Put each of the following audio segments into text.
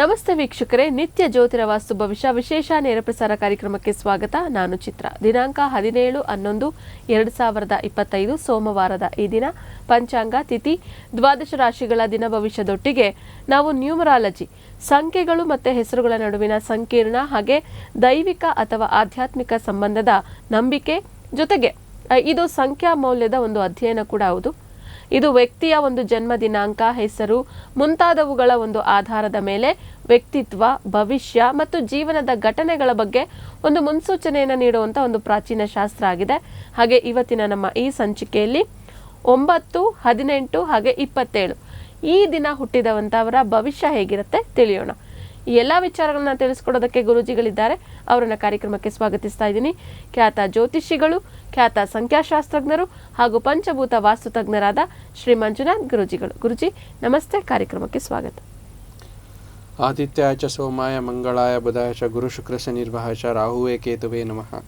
ನಮಸ್ತೆ ವೀಕ್ಷಕರೇ, ನಿತ್ಯ ಜ್ಯೋತಿರ ವಾಸ್ತು ಭವಿಷ್ಯ, ವಿಶೇಷ ನೇರ ಪ್ರಸಾರ ಕಾರ್ಯಕ್ರಮಕ್ಕೆ ಸ್ವಾಗತ. ನಾನು ಚಿತ್ರ. ದಿನಾಂಕ ಹದಿನೇಳು ಹನ್ನೊಂದು, ಎರಡು ಸಾವಿರದ ಇಪ್ಪತ್ತೈದು, ಸೋಮವಾರದ ಈ ದಿನ, ಪಂಚಾಂಗ ತಿಥಿ, ದ್ವಾದಶ ರಾಶಿಗಳ ದಿನ ಭವಿಷ್ಯದೊಟ್ಟಿಗೆ ನಾವು ನ್ಯೂಮರಾಲಜಿ, ಸಂಖ್ಯೆಗಳು ಮತ್ತು ಹೆಸರುಗಳ ನಡುವಿನ ಸಂಕೀರ್ಣ ಹಾಗೆ ದೈವಿಕ ಅಥವಾ ಆಧ್ಯಾತ್ಮಿಕ ಸಂಬಂಧದ ನಂಬಿಕೆ ಜೊತೆಗೆ ಇದು ಸಂಖ್ಯಾ ಮೌಲ್ಯದ ಒಂದು ಅಧ್ಯಯನ ಕೂಡ ಹೌದು. ಇದು ವ್ಯಕ್ತಿಯ ಒಂದು ಜನ್ಮ ದಿನಾಂಕ, ಹೆಸರು, ಮುಂತಾದವುಗಳ ಒಂದು ಆಧಾರದ ಮೇಲೆ ವ್ಯಕ್ತಿತ್ವ, ಭವಿಷ್ಯ ಮತ್ತು ಜೀವನದ ಘಟನೆಗಳ ಬಗ್ಗೆ ಒಂದು ಮುನ್ಸೂಚನೆಯನ್ನು ನೀಡುವಂಥ ಒಂದು ಪ್ರಾಚೀನ ಶಾಸ್ತ್ರ ಆಗಿದೆ. ಹಾಗೆ ಇವತ್ತಿನ ನಮ್ಮ ಈ ಸಂಚಿಕೆಯಲ್ಲಿ ಒಂಬತ್ತು, ಹದಿನೆಂಟು ಹಾಗೆ ಇಪ್ಪತ್ತೇಳು. ಈ ದಿನ ಹುಟ್ಟಿದವಂಥವರ ಭವಿಷ್ಯ ಹೇಗಿರುತ್ತೆ ತಿಳಿಯೋಣ. ಈ ಎಲ್ಲ ವಿಚಾರಗಳನ್ನ ತಿಳಿಸ್ಕೊಡೋದಕ್ಕೆ ಗುರೂಜಿಗಳಿದ್ದಾರೆ. ಅವರನ್ನ ಕಾರ್ಯಕ್ರಮಕ್ಕೆ ಸ್ವಾಗತಿಸ್ತಾ ಇದ್ದೀನಿ. ಖ್ಯಾತ ಜ್ಯೋತಿಷಿಗಳು ಖ್ಯಾತ ಸಂಖ್ಯಾಶಾಸ್ತ್ರಜ್ಞರು ಹಾಗೂ ಪಂಚಭೂತ ವಾಸ್ತು ತಜ್ಞರಾದ ಶ್ರೀ ಮಂಜುನಾಥ್ ಗುರುಜಿಗಳು. ಗುರುಜಿ ನಮಸ್ತೆ. ಕಾರ್ಯಕ್ರಮಕ್ಕೆ ಸ್ವಾಗತ. ಆದಿತ್ಯ ಚ ಸೋಮಾಯ ಮಂಗಳಾಯ ಬುಧಾಯ ಚ ಗುರು ಶುಕ್ರ ಶನಿರ್ವಹ ಚ ರಾಹುವೇ ಕೇತುವೇ ನಮಃ.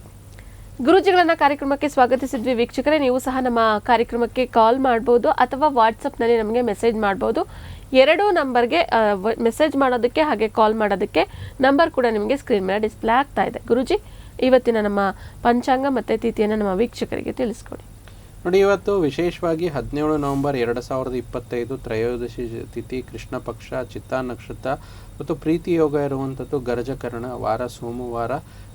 ಗುರುಜಿಗಳನ್ನ ಕಾರ್ಯಕ್ರಮಕ್ಕೆ ಸ್ವಾಗತಿಸಿದ್ವಿ ವೀಕ್ಷಕರೇ. ನೀವು ಸಹ ನಮ್ಮ ಕಾರ್ಯಕ್ರಮಕ್ಕೆ ಕಾಲ್ ಮಾಡ್ಬೋದು ಅಥವಾ ವಾಟ್ಸಪ್ನಲ್ಲಿ ನಮಗೆ ಮೆಸೇಜ್ ಮಾಡ್ಬೋದು. ಎರಡೂ ನಂಬರ್ಗೆ ಮೆಸೇಜ್ ಮಾಡೋದಕ್ಕೆ ಹಾಗೆ ಕಾಲ್ ಮಾಡೋದಕ್ಕೆ ನಂಬರ್ ಕೂಡ ನಿಮಗೆ ಸ್ಕ್ರೀನ್ ಮೇಲೆ ಡಿಸ್ಪ್ಲೇ ಆಗ್ತಾ ಇದೆ. ಗುರುಜಿ, ಇವತ್ತಿನ ನಮ್ಮ ಪಂಚಾಂಗ ಮತ್ತು ತಿಥಿಯನ್ನು ನಮ್ಮ ವೀಕ್ಷಕರಿಗೆ ತಿಳಿಸ್ಕೊಡಿ. ನೋಡಿ, ಇವತ್ತು ವಿಶೇಷವಾಗಿ ಹದಿನೇಳು ನವೆಂಬರ್ ಎರಡು ಸಾವಿರದ ಇಪ್ಪತ್ತೈದು ತ್ರಯೋದಶಿ ತಿಥಿ ಕೃಷ್ಣ ಪಕ್ಷ, ಚಿತ್ತಾ ನಕ್ಷತ್ರ ಮತ್ತು ಪ್ರೀತಿ ಯೋಗ ಇರುವಂಥದ್ದು ಗರಜಕರಣ ವಾರ, ಸೋಮವಾರ.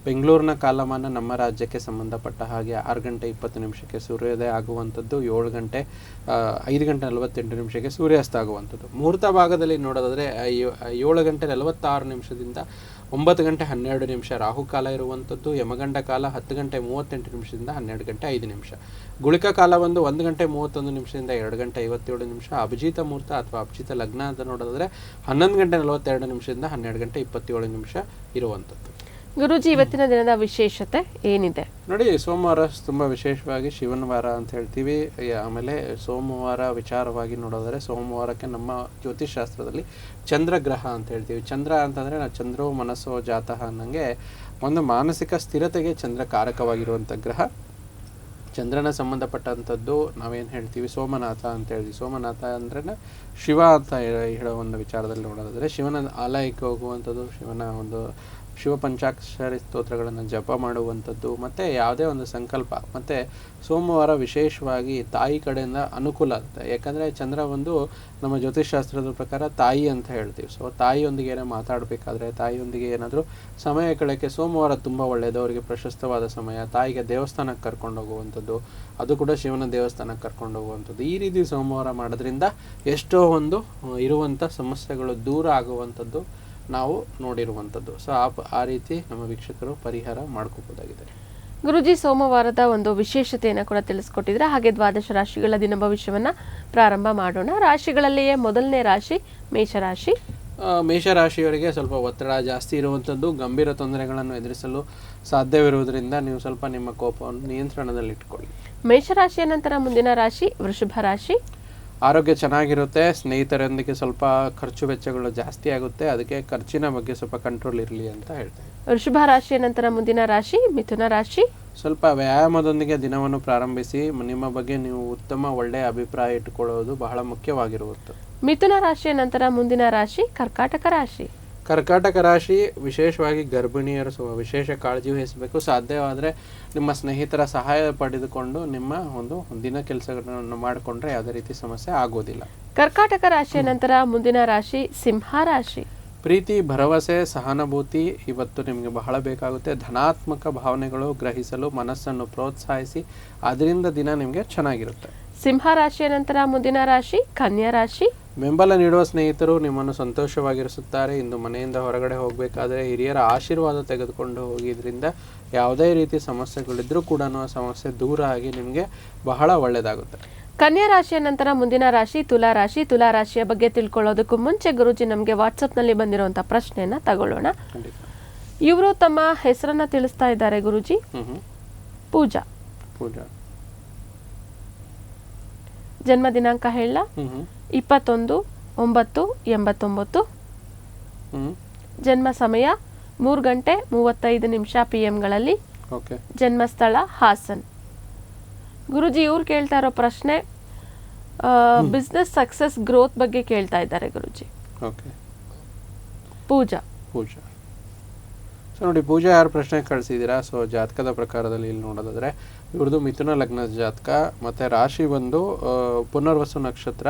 ಬೆಂಗಳೂರಿನ ಕಾಲಮಾನ ನಮ್ಮ ರಾಜ್ಯಕ್ಕೆ ಸಂಬಂಧಪಟ್ಟ ಹಾಗೆ ಆರು ಗಂಟೆ ಇಪ್ಪತ್ತು ನಿಮಿಷಕ್ಕೆ ಸೂರ್ಯೋದಯ ಆಗುವಂಥದ್ದು, ಏಳು ಗಂಟೆ ಐದು ಗಂಟೆ ನಲವತ್ತೆಂಟು ನಿಮಿಷಕ್ಕೆ ಸೂರ್ಯಾಸ್ತ ಆಗುವಂಥದ್ದು. ಮುಹೂರ್ತ ಭಾಗದಲ್ಲಿ ನೋಡೋದಾದರೆ ಏಳು ಗಂಟೆ ನಲವತ್ತಾರು ನಿಮಿಷದಿಂದ ಒಂಬತ್ತು ಗಂಟೆ ಹನ್ನೆರಡು ನಿಮಿಷ ರಾಹುಕಾಲ ಇರುವಂಥದ್ದು ಯಮಗಂಡ ಕಾಲ ಹತ್ತು ಗಂಟೆ ಮೂವತ್ತೆಂಟು ನಿಮಿಷದಿಂದ ಹನ್ನೆರಡು ಗಂಟೆ ಐದು ನಿಮಿಷ. ಗುಳಿಕ ಕಾಲ ಬಂದು ಒಂದು ಗಂಟೆ ಮೂವತ್ತೊಂದು ನಿಮಿಷದಿಂದ ಎರಡು ಗಂಟೆ ಐವತ್ತೇಳು ನಿಮಿಷ. ಅಭಿಜಿತ ಮುಹೂರ್ತ ಅಥವಾ ಅಭಿಜಿತ ಲಗ್ನ ಅಂತ ನೋಡೋದಾದರೆ ಹನ್ನೊಂದು ಗಂಟೆ ನಲವತ್ತೆರಡು ನಿಮಿಷದಿಂದ ಹನ್ನೆರಡು ಗಂಟೆ ಇಪ್ಪತ್ತೇಳು ನಿಮಿಷ ಇರುವಂಥದ್ದು. ಗುರೂಜಿ, ಇವತ್ತಿನ ದಿನದ ವಿಶೇಷತೆ ಏನಿದೆ? ನೋಡಿ, ಸೋಮವಾರ ತುಂಬ ವಿಶೇಷವಾಗಿ ಶಿವನ ವಾರ ಅಂತ ಹೇಳ್ತೀವಿ. ಆಮೇಲೆ ಸೋಮವಾರ ವಿಚಾರವಾಗಿ ನೋಡೋದಾದ್ರೆ, ಸೋಮವಾರಕ್ಕೆ ನಮ್ಮ ಜ್ಯೋತಿಷ್ ಶಾಸ್ತ್ರದಲ್ಲಿ ಚಂದ್ರಗ್ರಹ ಅಂತ ಹೇಳ್ತೀವಿ. ಚಂದ್ರ ಅಂತಂದ್ರೆ ನಾವು ಚಂದ್ರೋ ಮನಸ್ಸೋ ಜಾತಃ ಅನ್ನಂಗೆ ಒಂದು ಮಾನಸಿಕ ಸ್ಥಿರತೆಗೆ ಚಂದ್ರ ಕಾರಕವಾಗಿರುವಂಥ ಗ್ರಹ. ಚಂದ್ರನ ಸಂಬಂಧಪಟ್ಟಂಥದ್ದು ನಾವೇನು ಹೇಳ್ತೀವಿ? ಸೋಮನಾಥ ಅಂತ ಹೇಳ್ತೀವಿ. ಸೋಮನಾಥ ಅಂದ್ರೆ ಶಿವ ಅಂತ ಹೇಳೋ ಒಂದು ವಿಚಾರದಲ್ಲಿ ನೋಡೋದಾದ್ರೆ, ಶಿವನ ಆಲಯಕ್ಕೆ ಹೋಗುವಂಥದ್ದು, ಶಿವನ ಒಂದು ಶಿವ ಪಂಚಾಕ್ಷರಿ ಸ್ತೋತ್ರಗಳನ್ನು ಜಪ ಮಾಡುವಂಥದ್ದು, ಮತ್ತು ಯಾವುದೇ ಒಂದು ಸಂಕಲ್ಪ, ಮತ್ತು ಸೋಮವಾರ ವಿಶೇಷವಾಗಿ ತಾಯಿ ಕಡೆಯಿಂದ ಅನುಕೂಲ ಆಗುತ್ತೆ. ಯಾಕಂದರೆ ಚಂದ್ರ ಒಂದು ನಮ್ಮ ಜ್ಯೋತಿಷಾಸ್ತ್ರದ ಪ್ರಕಾರ ತಾಯಿ ಅಂತ ಹೇಳ್ತೀವಿ. ಸೊ ತಾಯಿಯೊಂದಿಗೆ ಏನೇ ಮಾತಾಡಬೇಕಾದ್ರೆ, ತಾಯಿಯೊಂದಿಗೆ ಏನಾದರೂ ಸಮಯ ಕಳೆಯೋಕ್ಕೆ ಸೋಮವಾರ ತುಂಬ ಒಳ್ಳೆಯದು, ಅವರಿಗೆ ಪ್ರಶಸ್ತವಾದ ಸಮಯ, ತಾಯಿಗೆ ದೇವಸ್ಥಾನಕ್ಕೆ ಕರ್ಕೊಂಡು ಹೋಗುವಂಥದ್ದು, ಅದು ಕೂಡ ಶಿವನ ದೇವಸ್ಥಾನಕ್ಕೆ ಕರ್ಕೊಂಡು ಹೋಗುವಂಥದ್ದು. ಈ ರೀತಿ ಸೋಮವಾರ ಮಾಡೋದ್ರಿಂದ ಎಷ್ಟೋ ಒಂದು ಇರುವಂಥ ಸಮಸ್ಯೆಗಳು ದೂರ ಆಗುವಂಥದ್ದು. ನಾವು ನೋಡಿರುವಂಥದ್ದು. ಸೊ ಆ ಆ ರೀತಿ ನಮ್ಮ ವೀಕ್ಷಕರು ಪರಿಹಾರ ಮಾಡ್ಕೋಬೋದಾಗಿದೆ ಗುರುಜಿ ಸೋಮವಾರದ ಒಂದು ವಿಶೇಷತೆಯನ್ನು ಕೂಡ ತಿಳಿಸ್ಕೊಟ್ಟಿದ್ರೆ ಹಾಗೆ ದ್ವಾದಶ ರಾಶಿಗಳ ದಿನ ಭವಿಷ್ಯವನ್ನ ಪ್ರಾರಂಭ ಮಾಡೋಣ. ರಾಶಿಗಳಲ್ಲಿಯೇ ಮೊದಲನೇ ರಾಶಿ ಮೇಷರಾಶಿ ಮೇಷರಾಶಿಯವರಿಗೆ ಸ್ವಲ್ಪ ಒತ್ತಡ ಜಾಸ್ತಿ ಇರುವಂಥದ್ದು. ಗಂಭೀರ ತೊಂದರೆಗಳನ್ನು ಎದುರಿಸಲು ಸಾಧ್ಯವಿರುವುದರಿಂದ ನೀವು ಸ್ವಲ್ಪ ನಿಮ್ಮ ಕೋಪವನ್ನು ನಿಯಂತ್ರಣದಲ್ಲಿ ಇಟ್ಕೊಳ್ಳಿ ಮೇಷರಾಶಿಯ ನಂತರ ಮುಂದಿನ ರಾಶಿ ವೃಷಭ ರಾಶಿ. ಆರೋಗ್ಯ ಚೆನ್ನಾಗಿರುತ್ತೆ ಸ್ನೇಹಿತರೊಂದಿಗೆ ಸ್ವಲ್ಪ ಖರ್ಚು ವೆಚ್ಚಗಳು ಜಾಸ್ತಿ ಆಗುತ್ತೆ ಅದಕ್ಕೆ ಖರ್ಚಿನ ಬಗ್ಗೆ ಸ್ವಲ್ಪ ಕಂಟ್ರೋಲ್ ಇರಲಿ ಅಂತ ಹೇಳ್ತೇವೆ ವೃಷಭ ರಾಶಿಯ ನಂತರ ಮುಂದಿನ ರಾಶಿ ಮಿಥುನ ರಾಶಿ? ಸ್ವಲ್ಪ ವ್ಯಾಯಾಮದೊಂದಿಗೆ ದಿನವನ್ನು ಪ್ರಾರಂಭಿಸಿ ನಿಮ್ಮ ಬಗ್ಗೆ ನೀವು ಉತ್ತಮ ಒಳ್ಳೆಯ ಅಭಿಪ್ರಾಯ ಇಟ್ಟುಕೊಳ್ಳುವುದು ಬಹಳ ಮುಖ್ಯವಾಗಿರುವುದು ಮಿಥುನ ರಾಶಿಯ ನಂತರ ಮುಂದಿನ ರಾಶಿ ಕರ್ಕಾಟಕ ರಾಶಿ. ಕರ್ಕಾಟಕ ರಾಶಿ ವಿಶೇಷವಾಗಿ ಗರ್ಭಿಣಿಯರು ಸೊ ವಿಶೇಷ ಕಾಳಜಿ ವಹಿಸಬೇಕು. ಸಾಧ್ಯವಾದರೆ ನಿಮ್ಮ ಸ್ನೇಹಿತರ ಸಹಾಯ ಪಡೆದುಕೊಂಡು ನಿಮ್ಮ ಒಂದು ದಿನ ಕೆಲಸಗಳನ್ನು ಮಾಡಿಕೊಂಡ್ರೆ ಯಾವುದೇ ರೀತಿ ಸಮಸ್ಯೆ ಆಗೋದಿಲ್ಲ. ಕರ್ಕಾಟಕ ರಾಶಿಯ ನಂತರ ಮುಂದಿನ ರಾಶಿ ಸಿಂಹ ರಾಶಿ. ಪ್ರೀತಿ ಭರವಸೆ ಸಹಾನುಭೂತಿ ಇವತ್ತು ನಿಮಗೆ ಬಹಳ ಬೇಕಾಗುತ್ತೆ. ಧನಾತ್ಮಕ ಭಾವನೆಗಳು ಗ್ರಹಿಸಲು ಮನಸ್ಸನ್ನು ಪ್ರೋತ್ಸಾಹಿಸಿ ಅದರಿಂದ ದಿನ ನಿಮಗೆ ಚೆನ್ನಾಗಿರುತ್ತೆ. ಸಿಂಹ ರಾಶಿಯ ನಂತರ ಮುಂದಿನ ರಾಶಿ ಕನ್ಯಾ ರಾಶಿ. ಬೆಂಬಲ ನೀಡುವ ಸ್ನೇಹಿತರು ನಿಮ್ಮನ್ನು ಸಂತೋಷವಾಗಿರಿಸುತ್ತಾರೆ. ಇಂದು ಮನೆಯಿಂದ ಹೊರಗಡೆ ಹೋಗಬೇಕಾದ್ರೆ ಹಿರಿಯರ ಆಶೀರ್ವಾದ ತೆಗೆದುಕೊಂಡು ಹೋಗಿದ್ರಿಂದ ಯಾವುದೇ ರೀತಿ ಸಮಸ್ಯೆಗಳಿದ್ರೂ ಕೂಡ ಆ ಸಮಸ್ಯೆ ದೂರ ಆಗಿ ನಿಮಗೆ ಬಹಳ ಒಳ್ಳೆಯದಾಗುತ್ತೆ. ಕನ್ಯಾ ರಾಶಿಯ ನಂತರ ಮುಂದಿನ ರಾಶಿ ತುಲಾ ರಾಶಿ. ತುಲಾ ರಾಶಿಯ ಬಗ್ಗೆ ತಿಳ್ಕೊಳ್ಳೋದಕ್ಕೂ ಮುಂಚೆ ಗುರುಜಿ ನಮಗೆ ವಾಟ್ಸಪ್ನಲ್ಲಿ ಬಂದಿರುವಂಥ ಪ್ರಶ್ನೆಯನ್ನ ತಗೊಳ್ಳೋಣ. ಇವರು ತಮ್ಮ ಹೆಸರನ್ನ ತಿಳಿಸ್ತಾ ಇದ್ದಾರೆ ಗುರುಜಿ. ಪೂಜಾ. ಪೂಜಾ. ಜನ್ಮ ದಿನಾಂಕ ಹೇಳ ಇಪ್ಪತ್ತೊಂದು ಒಂಬತ್ತು ಎಂಬತ್ತೊಂಬತ್ತು. ಜನ್ಮ ಸಮಯ ಮೂರು ಗಂಟೆ ಮೂವತ್ತೈದು ನಿಮಿಷ ಪಿ ಎಂಗಳಲ್ಲಿ ಓಕೆ. ಜನ್ಮಸ್ಥಳ ಹಾಸನ್. ಗುರುಜಿ ಇವ್ರು ಕೇಳ್ತಾ ಇರೋ ಪ್ರಶ್ನೆ ಬಿಸ್ನೆಸ್ ಸಕ್ಸಸ್ ಗ್ರೋತ್ ಬಗ್ಗೆ ಕೇಳ್ತಾ ಇದ್ದಾರೆ ಗುರುಜಿ. ಪೂಜಾ. ಪೂಜಾ. ಸೊ ನೋಡಿ, ಪೂಜಾ ಯಾರು ಪ್ರಶ್ನೆ ಕಳಿಸಿದ್ದೀರಾ? ಸೊ ಜಾತಕದ ಪ್ರಕಾರದಲ್ಲಿ ಇಲ್ಲಿ ನೋಡೋದಾದ್ರೆ, ಇವ್ರದ್ದು ಮಿಥುನ ಲಗ್ನದ ಜಾತಕ, ಮತ್ತು ರಾಶಿ ಬಂದು ಪುನರ್ವಸು ನಕ್ಷತ್ರ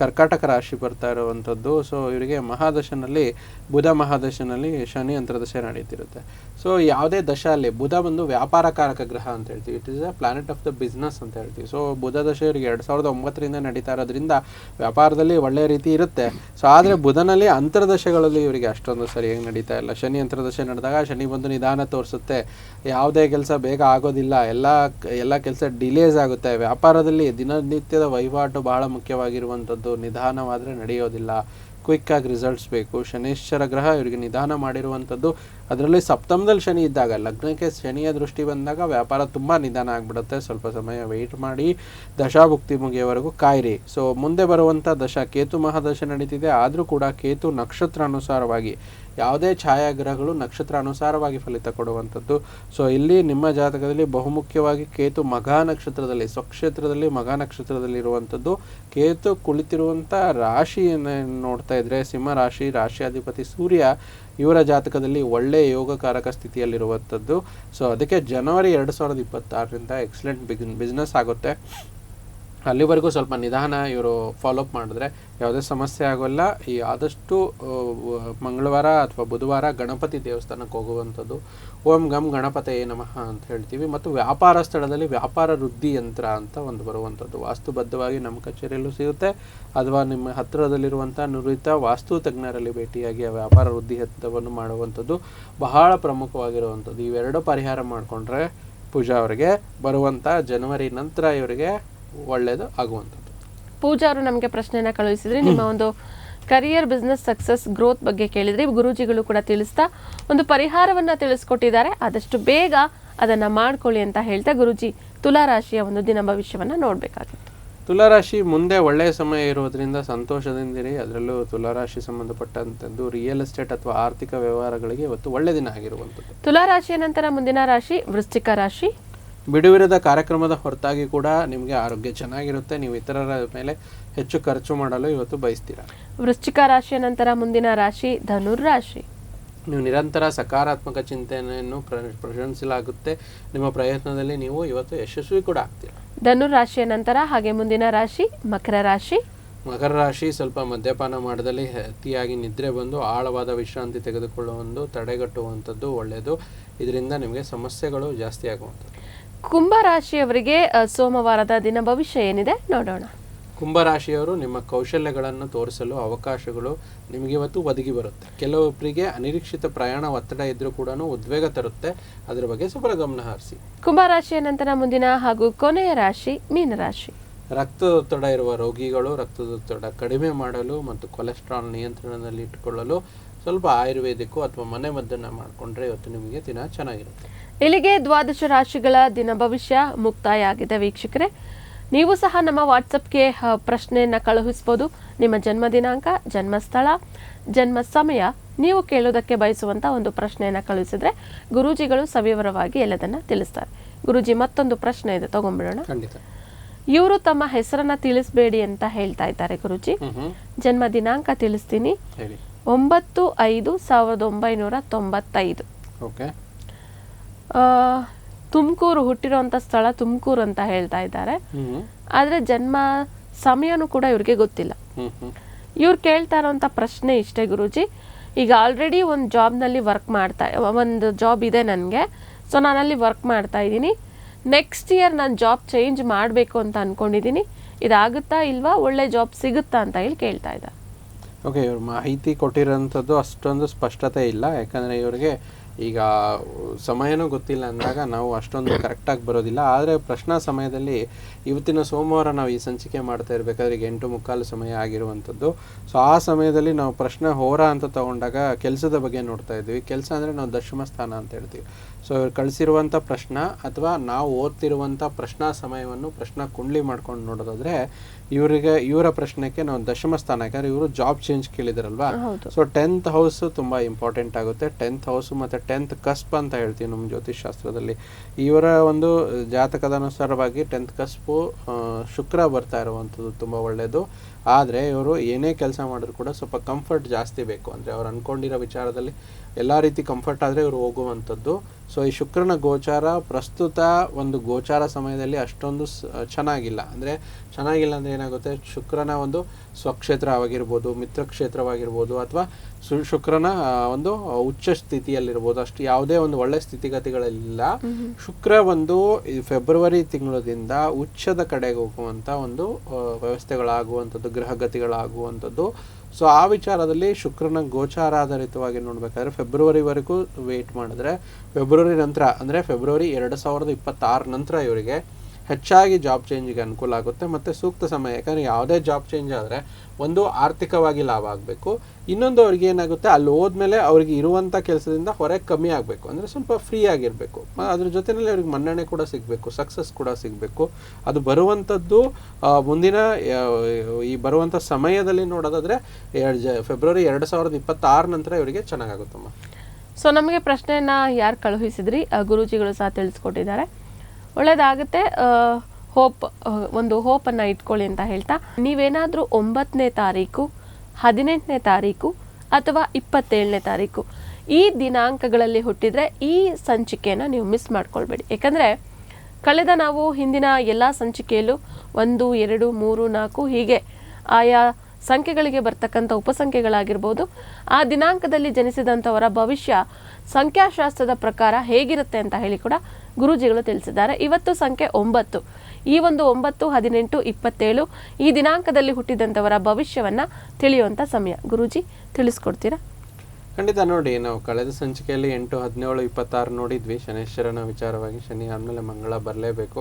ಕರ್ಕಾಟಕ ರಾಶಿ ಬರ್ತಾ ಇರುವಂಥದ್ದು. ಸೊ ಇವರಿಗೆ ಮಹಾದಶನಲ್ಲಿ ಬುಧ ಮಹಾದಶನಲ್ಲಿ ಶನಿ ಅಂತರದಶೆ ನಡೀತಿರುತ್ತೆ. ಸೊ ಯಾವುದೇ ದಶ ಅಲ್ಲಿ ಬುಧ ಬಂದು ವ್ಯಾಪಾರಕಾರಕ ಗ್ರಹ ಅಂತ ಹೇಳ್ತೀವಿ. It is a planet of the business ಅಂತ ಹೇಳ್ತೀವಿ. ಸೊ ಬುಧ ದಶೆ ಇವರಿಗೆ ಎರಡು ಸಾವಿರದ ಒಂಬತ್ತರಿಂದ ನಡೀತಾ ಇರೋದ್ರಿಂದ ವ್ಯಾಪಾರದಲ್ಲಿ ಒಳ್ಳೆಯ ರೀತಿ ಇರುತ್ತೆ. ಸೊ ಆದರೆ ಬುಧನಲ್ಲಿ ಅಂತರ್ದಶೆಗಳಲ್ಲಿ ಇವರಿಗೆ ಅಷ್ಟೊಂದು ಸರಿಯಾಗಿ ನಡೀತಾ ಇಲ್ಲ. ಶನಿ ಅಂತರ್ದಶೆ ನಡೆದಾಗ ಶನಿ ಬಂದು ನಿಧಾನ ತೋರಿಸುತ್ತೆ. ಯಾವುದೇ ಕೆಲಸ ಬೇಗ ಆಗೋದಿಲ್ಲ. ಎಲ್ಲ ಎಲ್ಲ ಕೆಲಸ ಡಿಲೇಸ್ ಆಗುತ್ತೆ. ವ್ಯಾಪಾರದಲ್ಲಿ ದಿನನಿತ್ಯದ ವಹಿವಾಟು ಬಹಳ ಮುಖ್ಯವಾಗಿರುವಂಥದ್ದು. ನಿಧಾನವಾದರೆ ನಡೆಯೋದಿಲ್ಲ. ಕ್ವಿಕ್ ಆಗಿ ರಿಸಲ್ಟ್ಸ್ ಬೇಕು. ಶನೇಶ್ವರ ಗ್ರಹ ಇವರಿಗೆ ನಿಧಾನ ಮಾಡಿರುವಂಥದ್ದು. ಅದರಲ್ಲಿ ಸಪ್ತಮದಲ್ಲಿ ಶನಿ ಇದ್ದಾಗ, ಲಗ್ನಕ್ಕೆ ಶನಿಯ ದೃಷ್ಟಿ ಬಂದಾಗ ವ್ಯಾಪಾರ ತುಂಬ ನಿಧಾನ ಆಗಿಬಿಡುತ್ತೆ. ಸ್ವಲ್ಪ ಸಮಯ ವೆಯ್ಟ್ ಮಾಡಿ, ದಶಾಭುಕ್ತಿ ಮುಗಿಯವರೆಗೂ ಕಾಯಿರಿ. ಸೊ ಮುಂದೆ ಬರುವಂಥ ದಶ ಕೇತು ಮಹಾದಶ ನಡೀತಿದೆ. ಆದರೂ ಕೂಡ ಕೇತು ನಕ್ಷತ್ರ ಅನುಸಾರವಾಗಿ ಯಾವುದೇ ಛಾಯಾಗ್ರಹಗಳು ನಕ್ಷತ್ರ ಅನುಸಾರವಾಗಿ ಫಲಿತ ಕೊಡುವಂಥದ್ದು. ಸೊ ಇಲ್ಲಿ ನಿಮ್ಮ ಜಾತಕದಲ್ಲಿ ಬಹುಮುಖ್ಯವಾಗಿ ಕೇತು ಮಘಾ ನಕ್ಷತ್ರದಲ್ಲಿ, ಸ್ವಕ್ಷೇತ್ರದಲ್ಲಿ ಮಘಾ ನಕ್ಷತ್ರದಲ್ಲಿ ಇರುವಂಥದ್ದು. ಕೇತು ಕುಳಿತಿರುವಂಥ ರಾಶಿಯನ್ನು ನೋಡ್ತಾ ಇದ್ರೆ, ಸಿಂಹ ರಾಶಿ, ರಾಶಿಯಾಧಿಪತಿ ಸೂರ್ಯ ಇವರ ಜಾತಕದಲ್ಲಿ ಒಳ್ಳೆಯ ಯೋಗಕಾರಕ ಸ್ಥಿತಿಯಲ್ಲಿರುವಂಥದ್ದು. ಸೊ ಅದಕ್ಕೆ ಜನವರಿ ಎರಡು ಸಾವಿರದ ಇಪ್ಪತ್ತಾರರಿಂದ ಎಕ್ಸಲೆಂಟ್ ಬಿಗ್ ಬಿಸ್ನೆಸ್ ಆಗುತ್ತೆ. ಅಲ್ಲಿವರೆಗೂ ಸ್ವಲ್ಪ ನಿಧಾನ ಇವರು ಫಾಲೋಅಪ್ ಮಾಡಿದ್ರೆ ಯಾವುದೇ ಸಮಸ್ಯೆ ಆಗೋಲ್ಲ. ಈ ಆದಷ್ಟು ಮಂಗಳವಾರ ಅಥವಾ ಬುಧವಾರ ಗಣಪತಿ ದೇವಸ್ಥಾನಕ್ಕೆ ಹೋಗುವಂಥದ್ದು. ಓಂ ಗಂ ಗಣಪತೆ ನಮಃ ಅಂತ ಹೇಳ್ತೀವಿ. ಮತ್ತು ವ್ಯಾಪಾರ ಸ್ಥಳದಲ್ಲಿ ವ್ಯಾಪಾರ ವೃದ್ಧಿ ಯಂತ್ರ ಅಂತ ಒಂದು ಬರುವಂಥದ್ದು. ವಾಸ್ತುಬದ್ಧವಾಗಿ ನಮ್ಮ ಕಚೇರಿಯಲ್ಲೂ ಸಿಗುತ್ತೆ. ಅಥವಾ ನಿಮ್ಮ ಹತ್ತಿರದಲ್ಲಿರುವಂಥ ನುರಿತ ವಾಸ್ತು ತಜ್ಞರಲ್ಲಿ ಭೇಟಿಯಾಗಿ ಆ ವ್ಯಾಪಾರ ವೃದ್ಧಿ ಹತ್ತವನ್ನು ಮಾಡುವಂಥದ್ದು ಬಹಳ ಪ್ರಮುಖವಾಗಿರುವಂಥದ್ದು. ಇವೆರಡೂ ಪರಿಹಾರ ಮಾಡಿಕೊಂಡ್ರೆ ಪೂಜಾ ಅವರಿಗೆ, ಬರುವಂಥ ಜನವರಿ ನಂತರ ಇವರಿಗೆ ಒಳ್ಳೆಯದು ಆಗುವಂಥದ್ದು. ಪೂಜಾ ಅವರು ನಮಗೆ ಪ್ರಶ್ನೆನ ಕಳುಹಿಸಿದ್ರಿ ನಿಮ್ಮ ಒಂದು ಕರಿಯರ್ ಬಿಸ್ನೆಸ್ ಸಕ್ಸಸ್ ಗ್ರೋತ್ ಬಗ್ಗೆ ಕೇಳಿದ್ರಿ ಗುರೂಜಿಗಳು ಕೂಡ ತಿಳಿಸ್ತಾ ಒಂದು ಪರಿಹಾರವನ್ನ ತಿಳಿಸ್ಕೊಟ್ಟಿದ್ದಾರೆ. ಆದಷ್ಟು ಬೇಗ ಅದನ್ನ ಮಾಡ್ಕೊಳ್ಳಿ ಅಂತ ಹೇಳ್ತಾ ಗುರುಜಿ ತುಲಾ ರಾಶಿಯ ಒಂದು ದಿನ ಭವಿಷ್ಯವನ್ನ ನೋಡಬೇಕಾಗಿತ್ತು. ತುಲಾರಾಶಿ ಮುಂದೆ ಒಳ್ಳೆಯ ಸಮಯ ಇರೋದ್ರಿಂದ ಸಂತೋಷದಿಂದಿರಿ. ಅದರಲ್ಲೂ ತುಲಾರಾಶಿ ಸಂಬಂಧಪಟ್ಟಂಥದ್ದು ರಿಯಲ್ ಎಸ್ಟೇಟ್ ಅಥವಾ ಆರ್ಥಿಕ ವ್ಯವಹಾರಗಳಿಗೆ ಇವತ್ತು ಒಳ್ಳೆಯ ದಿನ ಆಗಿರುವಂಥದ್ದು. ತುಲಾ ರಾಶಿಯ ನಂತರ ಮುಂದಿನ ರಾಶಿ ವೃಶ್ಚಿಕ ರಾಶಿ. ಬಿಡುವಿರದ ಕಾರ್ಯಕ್ರಮದ ಹೊರತಾಗಿ ಕೂಡ ನಿಮಗೆ ಆರೋಗ್ಯ ಚೆನ್ನಾಗಿರುತ್ತೆ. ನೀವು ಇತರರ ಮೇಲೆ ಹೆಚ್ಚು ಖರ್ಚು ಮಾಡಲು ಇವತ್ತು ಬಯಸ್ತೀರಾ? ವೃಶ್ಚಿಕ ರಾಶಿಯ ನಂತರ ಮುಂದಿನ ರಾಶಿ ಧನುರ್ ರಾಶಿ. ನೀವು ನಿರಂತರ ಸಕಾರಾತ್ಮಕ ಚಿಂತನೆಯನ್ನು ಪ್ರ ಪ್ರಶಂಸಲಾಗುತ್ತೆ. ನಿಮ್ಮ ಪ್ರಯತ್ನದಲ್ಲಿ ನೀವು ಇವತ್ತು ಯಶಸ್ವಿ ಕೂಡ ಆಗ್ತೀರಾ? ಧನುರ್ ರಾಶಿಯ ನಂತರ ಹಾಗೆ ಮುಂದಿನ ರಾಶಿ ಮಕರ ರಾಶಿ. ಮಕರ ರಾಶಿ ಸ್ವಲ್ಪ ಮದ್ಯಪಾನ ಮಾಡದಲ್ಲಿ ಅತಿಯಾಗಿ ನಿದ್ರೆ ಬಂದು ಆಳವಾದ ವಿಶ್ರಾಂತಿ ತೆಗೆದುಕೊಳ್ಳುವಂದು ತಡೆಗಟ್ಟುವಂಥದ್ದು ಒಳ್ಳೆಯದು. ಇದರಿಂದ ನಿಮಗೆ ಸಮಸ್ಯೆಗಳು ಜಾಸ್ತಿ ಆಗುವಂಥದ್ದು. ಕುಂಭ ರಾಶಿಯವರಿಗೆ ಅ, ಸೋಮವಾರದ ದಿನ ಭವಿಷ್ಯ ಏನಿದೆ ನೋಡೋಣ. ಕುಂಭರಾಶಿಯವರು ನಿಮ್ಮ ಕೌಶಲ್ಯಗಳನ್ನು ತೋರಿಸಲು ಅವಕಾಶಗಳು ನಿಮಗೆ ಇವತ್ತು ಒದಗಿ ಬರುತ್ತೆ. ಕೆಲವೊಬ್ಬರಿಗೆ ಅನಿರೀಕ್ಷಿತ ಪ್ರಯಾಣ ಒತ್ತಡ ಇದ್ರೂ ಕೂಡ ಉದ್ವೇಗ ತರುತ್ತೆ. ಅದರ ಬಗ್ಗೆ ಸ್ವಲ್ಪ ಗಮನ ಹರಿಸಿ. ಕುಂಭ ರಾಶಿಯ ನಂತರ ಮುಂದಿನ ಹಾಗೂ ಕೊನೆಯ ರಾಶಿ ಮೀನರಾಶಿ. ರಕ್ತದೊತ್ತಡ ಇರುವ ರೋಗಿಗಳು ರಕ್ತದೊತ್ತಡ ಕಡಿಮೆ ಮಾಡಲು ಮತ್ತು ಕೊಲೆಸ್ಟ್ರಾಲ್ ನಿಯಂತ್ರಣದಲ್ಲಿ ಇಟ್ಟುಕೊಳ್ಳಲು ಸ್ವಲ್ಪ ಆಯುರ್ವೇದಿಕ್ಕು ಅಥವಾ ಮನೆ ಮದ್ದನ್ನು ಮಾಡಿಕೊಂಡ್ರೆ ಇವತ್ತು ನಿಮಗೆ ದಿನ ಚೆನ್ನಾಗಿರುತ್ತೆ. ಇಲ್ಲಿಗೆ ದ್ವಾದಶ ರಾಶಿಗಳ ದಿನ ಭವಿಷ್ಯ ಮುಕ್ತಾಯ ಆಗಿದೆ ವೀಕ್ಷಕರೇ. ನೀವು ಸಹ ನಮ್ಮ ವಾಟ್ಸಪ್ಗೆ ಪ್ರಶ್ನೆಯನ್ನ ಕಳುಹಿಸ್ಬೋದು. ನಿಮ್ಮ ಜನ್ಮ ದಿನಾಂಕ ಜನ್ಮ ಸ್ಥಳ ಜನ್ಮ ಸಮಯ ನೀವು ಕೇಳೋದಕ್ಕೆ ಬಯಸುವಂತ ಒಂದು ಪ್ರಶ್ನೆಯನ್ನ ಕಳುಹಿಸಿದ್ರೆ ಗುರೂಜಿಗಳು ಸವಿವರವಾಗಿ ಎಲ್ಲದನ್ನ ತಿಳಿಸ್ತಾರೆ. ಗುರೂಜಿ ಮತ್ತೊಂದು ಪ್ರಶ್ನೆ ಇದೆ ತಗೊಂಡ್ಬಿಡೋಣ. ಇವರು ತಮ್ಮ ಹೆಸರನ್ನ ತಿಳಿಸ್ಬೇಡಿ ಅಂತ ಹೇಳ್ತಾ ಇದ್ದಾರೆ ಗುರುಜಿ. ಜನ್ಮ ದಿನಾಂಕ ತಿಳಿಸ್ತೀನಿ. ಒಂಬತ್ತು ಐದು ಸಾವಿರದ ಒಂಬೈನೂರ ತೊಂಬತ್ತೈದು. ತುಮಕೂರು ಹುಟ್ಟಿರೋಂಥ ಸ್ಥಳ ತುಮಕೂರು ಅಂತ ಹೇಳ್ತಾ ಇದ್ದಾರೆ. ಆದ್ರೆ ಜನ್ಮ ಸಮಯನೂ ಕೂಡ ಇವ್ರಿಗೆ ಗೊತ್ತಿಲ್ಲ. ಇವ್ರು ಕೇಳ್ತಾ ಇರೋಂಥ ಪ್ರಶ್ನೆ ಇಷ್ಟೇ ಗುರುಜಿ. ಈಗ ಆಲ್ರೆಡಿ ಒಂದು ಜಾಬ್ನಲ್ಲಿ ವರ್ಕ್ ಮಾಡ್ತಾ ಒಂದು ಜಾಬ್ ಇದೆ ನನಗೆ. ಸೊ ನಾನಲ್ಲಿ ವರ್ಕ್ ಮಾಡ್ತಾ ಇದ್ದೀನಿ. ನೆಕ್ಸ್ಟ್ ಇಯರ್ ನಾನು ಜಾಬ್ ಚೇಂಜ್ ಮಾಡಬೇಕು ಅಂತ ಅನ್ಕೊಂಡಿದ್ದೀನಿ. ಇದಾಗುತ್ತಾ ಇಲ್ವಾ? ಒಳ್ಳೆ ಜಾಬ್ ಸಿಗುತ್ತಾ ಅಂತ ಹೇಳಿ ಕೇಳ್ತಾ ಇದ್ದಾರೆ. ಓಕೆ ಇವ್ರ ಮಾಹಿತಿ ಕೊಟ್ಟಿರೋಂಥದ್ದು ಅಷ್ಟೊಂದು ಸ್ಪಷ್ಟತೆ ಇಲ್ಲ. ಯಾಕಂದರೆ ಇವರಿಗೆ ಈಗ ಸಮಯನೂ ಗೊತ್ತಿಲ್ಲ ಅಂದಾಗ ನಾವು ಅಷ್ಟೊಂದು ಕರೆಕ್ಟಾಗಿ ಬರೋದಿಲ್ಲ. ಆದರೆ ಪ್ರಶ್ನಾ ಸಮಯದಲ್ಲಿ ಇವತ್ತಿನ ಸೋಮವಾರ ನಾವು ಈ ಸಂಚಿಕೆ ಮಾಡ್ತಾ ಇರಬೇಕಾದ್ರೆ ಈಗ ಎಂಟು ಮುಕ್ಕಾಲು ಸಮಯ ಆಗಿರುವಂಥದ್ದು. ಸೊ ಆ ಸಮಯದಲ್ಲಿ ನಾವು ಪ್ರಶ್ನೆ ಹೋರಾ ಅಂತ ತಗೊಂಡಾಗ ಕೆಲಸದ ಬಗ್ಗೆ ನೋಡ್ತಾ ಇದ್ವಿ. ಕೆಲಸ ಅಂದರೆ ನಾವು ದಶಮ ಸ್ಥಾನ ಅಂತ ಹೇಳ್ತೀವಿ. ಸೊ ಇವ್ರು ಕಳಿಸಿರುವಂಥ ಪ್ರಶ್ನ ಅಥವಾ ನಾವು ಓದ್ತಿರುವಂಥ ಪ್ರಶ್ನಾ ಸಮಯವನ್ನು ಪ್ರಶ್ನ ಕುಂಡ್ಲಿ ಮಾಡ್ಕೊಂಡು ನೋಡೋದಾದ್ರೆ ಇವರಿಗೆ ಇವರ ಪ್ರಶ್ನೆಗೆ ನಾವು ದಶಮ ಸ್ಥಾನ ಯಾಕಂದ್ರೆ ಇವರು ಜಾಬ್ ಚೇಂಜ್ ಕೇಳಿದಾರಲ್ವಾ? ಸೊ ಟೆಂತ್ ಹೌಸ್ ತುಂಬ ಇಂಪಾರ್ಟೆಂಟ್ ಆಗುತ್ತೆ. ಟೆಂತ್ ಹೌಸ್ ಮತ್ತು ಟೆಂತ್ ಕಸ್ಪ್ ಅಂತ ಹೇಳ್ತೀವಿ ನಮ್ಮ ಜ್ಯೋತಿಷ್ ಶಾಸ್ತ್ರದಲ್ಲಿ ಇವರ ಒಂದು ಜಾತಕದ ಅನುಸಾರವಾಗಿ ಟೆಂತ್ ಕಸ್ಪು ಶುಕ್ರ ಬರ್ತಾ ಇರುವಂಥದ್ದು ತುಂಬ ಒಳ್ಳೆಯದು ಆದರೆ ಇವರು ಏನೇ ಕೆಲಸ ಮಾಡಿದ್ರು ಕೂಡ ಸ್ವಲ್ಪ ಕಂಫರ್ಟ್ ಜಾಸ್ತಿ ಬೇಕು. ಅಂದರೆ ಅವ್ರು ಅಂದ್ಕೊಂಡಿರೋ ವಿಚಾರದಲ್ಲಿ ಎಲ್ಲ ರೀತಿ ಕಂಫರ್ಟ್ ಆದರೆ ಇವರು ಹೋಗುವಂಥದ್ದು. ಸೊ ಈ ಶುಕ್ರನ ಗೋಚಾರ ಪ್ರಸ್ತುತ ಒಂದು ಗೋಚಾರ ಸಮಯದಲ್ಲಿ ಅಷ್ಟೊಂದು ಚೆನ್ನಾಗಿಲ್ಲ. ಅಂದರೆ ಚೆನ್ನಾಗಿಲ್ಲ ಅಂದರೆ ಏನಾಗುತ್ತೆ? ಶುಕ್ರನ ಒಂದು ಸ್ವಕ್ಷೇತ್ರವಾಗಿರ್ಬೋದು ಮಿತ್ರಕ್ಷೇತ್ರವಾಗಿರ್ಬೋದು ಅಥವಾ ಸು ಶುಕ್ರನ ಒಂದು ಉಚ್ಚ ಸ್ಥಿತಿಯಲ್ಲಿರ್ಬೋದು. ಅಷ್ಟು ಯಾವುದೇ ಒಂದು ಒಳ್ಳೆ ಸ್ಥಿತಿಗತಿಗಳಿಲ್ಲ ಶುಕ್ರ ಒಂದು ಫೆಬ್ರವರಿ ತಿಂಗಳದಿಂದ ಉಚ್ಚದ ಕಡೆಗೆ ಹೋಗುವಂಥ ಒಂದು ವ್ಯವಸ್ಥೆಗಳಾಗುವಂಥದ್ದು. ಗ್ರಹಗತಿಗಳಾಗುವಂಥದ್ದು. ಸೊ ಆ ವಿಚಾರದಲ್ಲಿ ಶುಕ್ರನ ಗೋಚಾರ ಆಧಾರಿತವಾಗಿ ನೋಡಬೇಕಾದ್ರೆ ಫೆಬ್ರವರಿವರೆಗೂ ವೇಟ್ ಮಾಡಿದ್ರೆ, ಫೆಬ್ರವರಿ ನಂತರ, ಅಂದರೆ ಫೆಬ್ರವರಿ ಎರಡು ಸಾವಿರದ ಇಪ್ಪತ್ತಾರು ನಂತರ ಇವರಿಗೆ ಹೆಚ್ಚಾಗಿ ಜಾಬ್ ಚೇಂಜಿಗೆ ಅನುಕೂಲ ಆಗುತ್ತೆ. ಮತ್ತು ಸೂಕ್ತ ಸಮಯ, ಯಾಕಂದರೆ ಯಾವುದೇ ಜಾಬ್ ಚೇಂಜ್ ಆದರೆ ಒಂದು ಆರ್ಥಿಕವಾಗಿ ಲಾಭ ಆಗಬೇಕು. ಇನ್ನೊಂದು ಅವ್ರಿಗೆ ಏನಾಗುತ್ತೆ, ಅಲ್ಲಿ ಹೋದ್ಮೇಲೆ ಅವ್ರಿಗೆ ಇರುವಂಥ ಕೆಲಸದಿಂದ ಹೊರಗೆ ಕಮ್ಮಿ ಆಗಬೇಕು. ಅಂದರೆ ಸ್ವಲ್ಪ ಫ್ರೀ ಆಗಿರಬೇಕು. ಅದ್ರ ಜೊತೆಯಲ್ಲಿ ಅವ್ರಿಗೆ ಮನ್ನಣೆ ಕೂಡ ಸಿಗಬೇಕು ಸಕ್ಸಸ್ ಕೂಡ ಸಿಗಬೇಕು. ಅದು ಬರುವಂಥದ್ದು ಮುಂದಿನ ಈ ಬರುವಂಥ ಸಮಯದಲ್ಲಿ ನೋಡೋದಾದರೆ, ಎರಡು ಜ ಫೆಬ್ರವರಿ ಎರಡು ಸಾವಿರದ ಇಪ್ಪತ್ತಾರು ನಂತರ ಇವರಿಗೆ ಚೆನ್ನಾಗಾಗುತ್ತಮ್ಮ. ಸೊ ನಮಗೆ ಪ್ರಶ್ನೆಯನ್ನು ಯಾರು ಕಳುಹಿಸಿದ್ರಿ? ಗುರುಜಿಗಳು ಸಹ ತಿಳಿಸ್ಕೊಟ್ಟಿದ್ದಾರೆ. ಒಳ್ಳೇದಾಗುತ್ತೆ. ಹೋಪ್ ಒಂದು ಹೋಪನ್ನು ಇಟ್ಕೊಳ್ಳಿ ಅಂತ ಹೇಳ್ತಾ. ನೀವೇನಾದರೂ ಒಂಬತ್ತನೇ ತಾರೀಕು, ಹದಿನೆಂಟನೇ ತಾರೀಕು ಅಥವಾ ಇಪ್ಪತ್ತೇಳನೇ ತಾರೀಕು ಈ ದಿನಾಂಕಗಳಲ್ಲಿ ಹುಟ್ಟಿದರೆ ಈ ಸಂಚಿಕೆಯನ್ನು ನೀವು ಮಿಸ್ ಮಾಡ್ಕೊಳ್ಬೇಡಿ. ಯಾಕಂದರೆ ಕಳೆದ ನಾವು ಹಿಂದಿನ ಎಲ್ಲ ಸಂಚಿಕೆಯಲ್ಲೂ ಒಂದು, ಎರಡು, ಮೂರು, ನಾಲ್ಕು ಹೀಗೆ ಆಯಾ ಸಂಖ್ಯೆಗಳಿಗೆ ಬರ್ತಕ್ಕಂಥ ಉಪಸಂಖ್ಯೆಗಳಾಗಿರ್ಬೋದು, ಆ ದಿನಾಂಕದಲ್ಲಿ ಜನಿಸಿದಂಥವರ ಭವಿಷ್ಯ ಸಂಖ್ಯಾಶಾಸ್ತ್ರದ ಪ್ರಕಾರ ಹೇಗಿರುತ್ತೆ ಅಂತ ಹೇಳಿ ಕೂಡ ಗುರೂಜಿಗಳು ತಿಳಿಸಿದ್ದಾರೆ. ಇವತ್ತು ಸಂಖ್ಯೆ ಒಂಬತ್ತು. ಈ ಒಂದು ಒಂಬತ್ತು, ಹದಿನೆಂಟು, ಇಪ್ಪತ್ತೇಳು ಈ ದಿನಾಂಕದಲ್ಲಿ ಹುಟ್ಟಿದಂಥವರ ಭವಿಷ್ಯವನ್ನ ತಿಳಿಯುವಂಥ ಸಮಯ. ಗುರೂಜಿ, ತಿಳಿಸ್ಕೊಡ್ತೀರಾ? ಖಂಡಿತ ನೋಡಿ ನಾವು ಕಳೆದ ಸಂಚಿಕೆಯಲ್ಲಿ ಎಂಟು ಹದಿನೇಳು ಇಪ್ಪತ್ತಾರು ನೋಡಿದ್ವಿ. ಶನೇಶ್ವರನ ವಿಚಾರವಾಗಿ ಶನಿ ಆದ್ಮೇಲೆ ಮಂಗಳ ಬರಲೇಬೇಕು.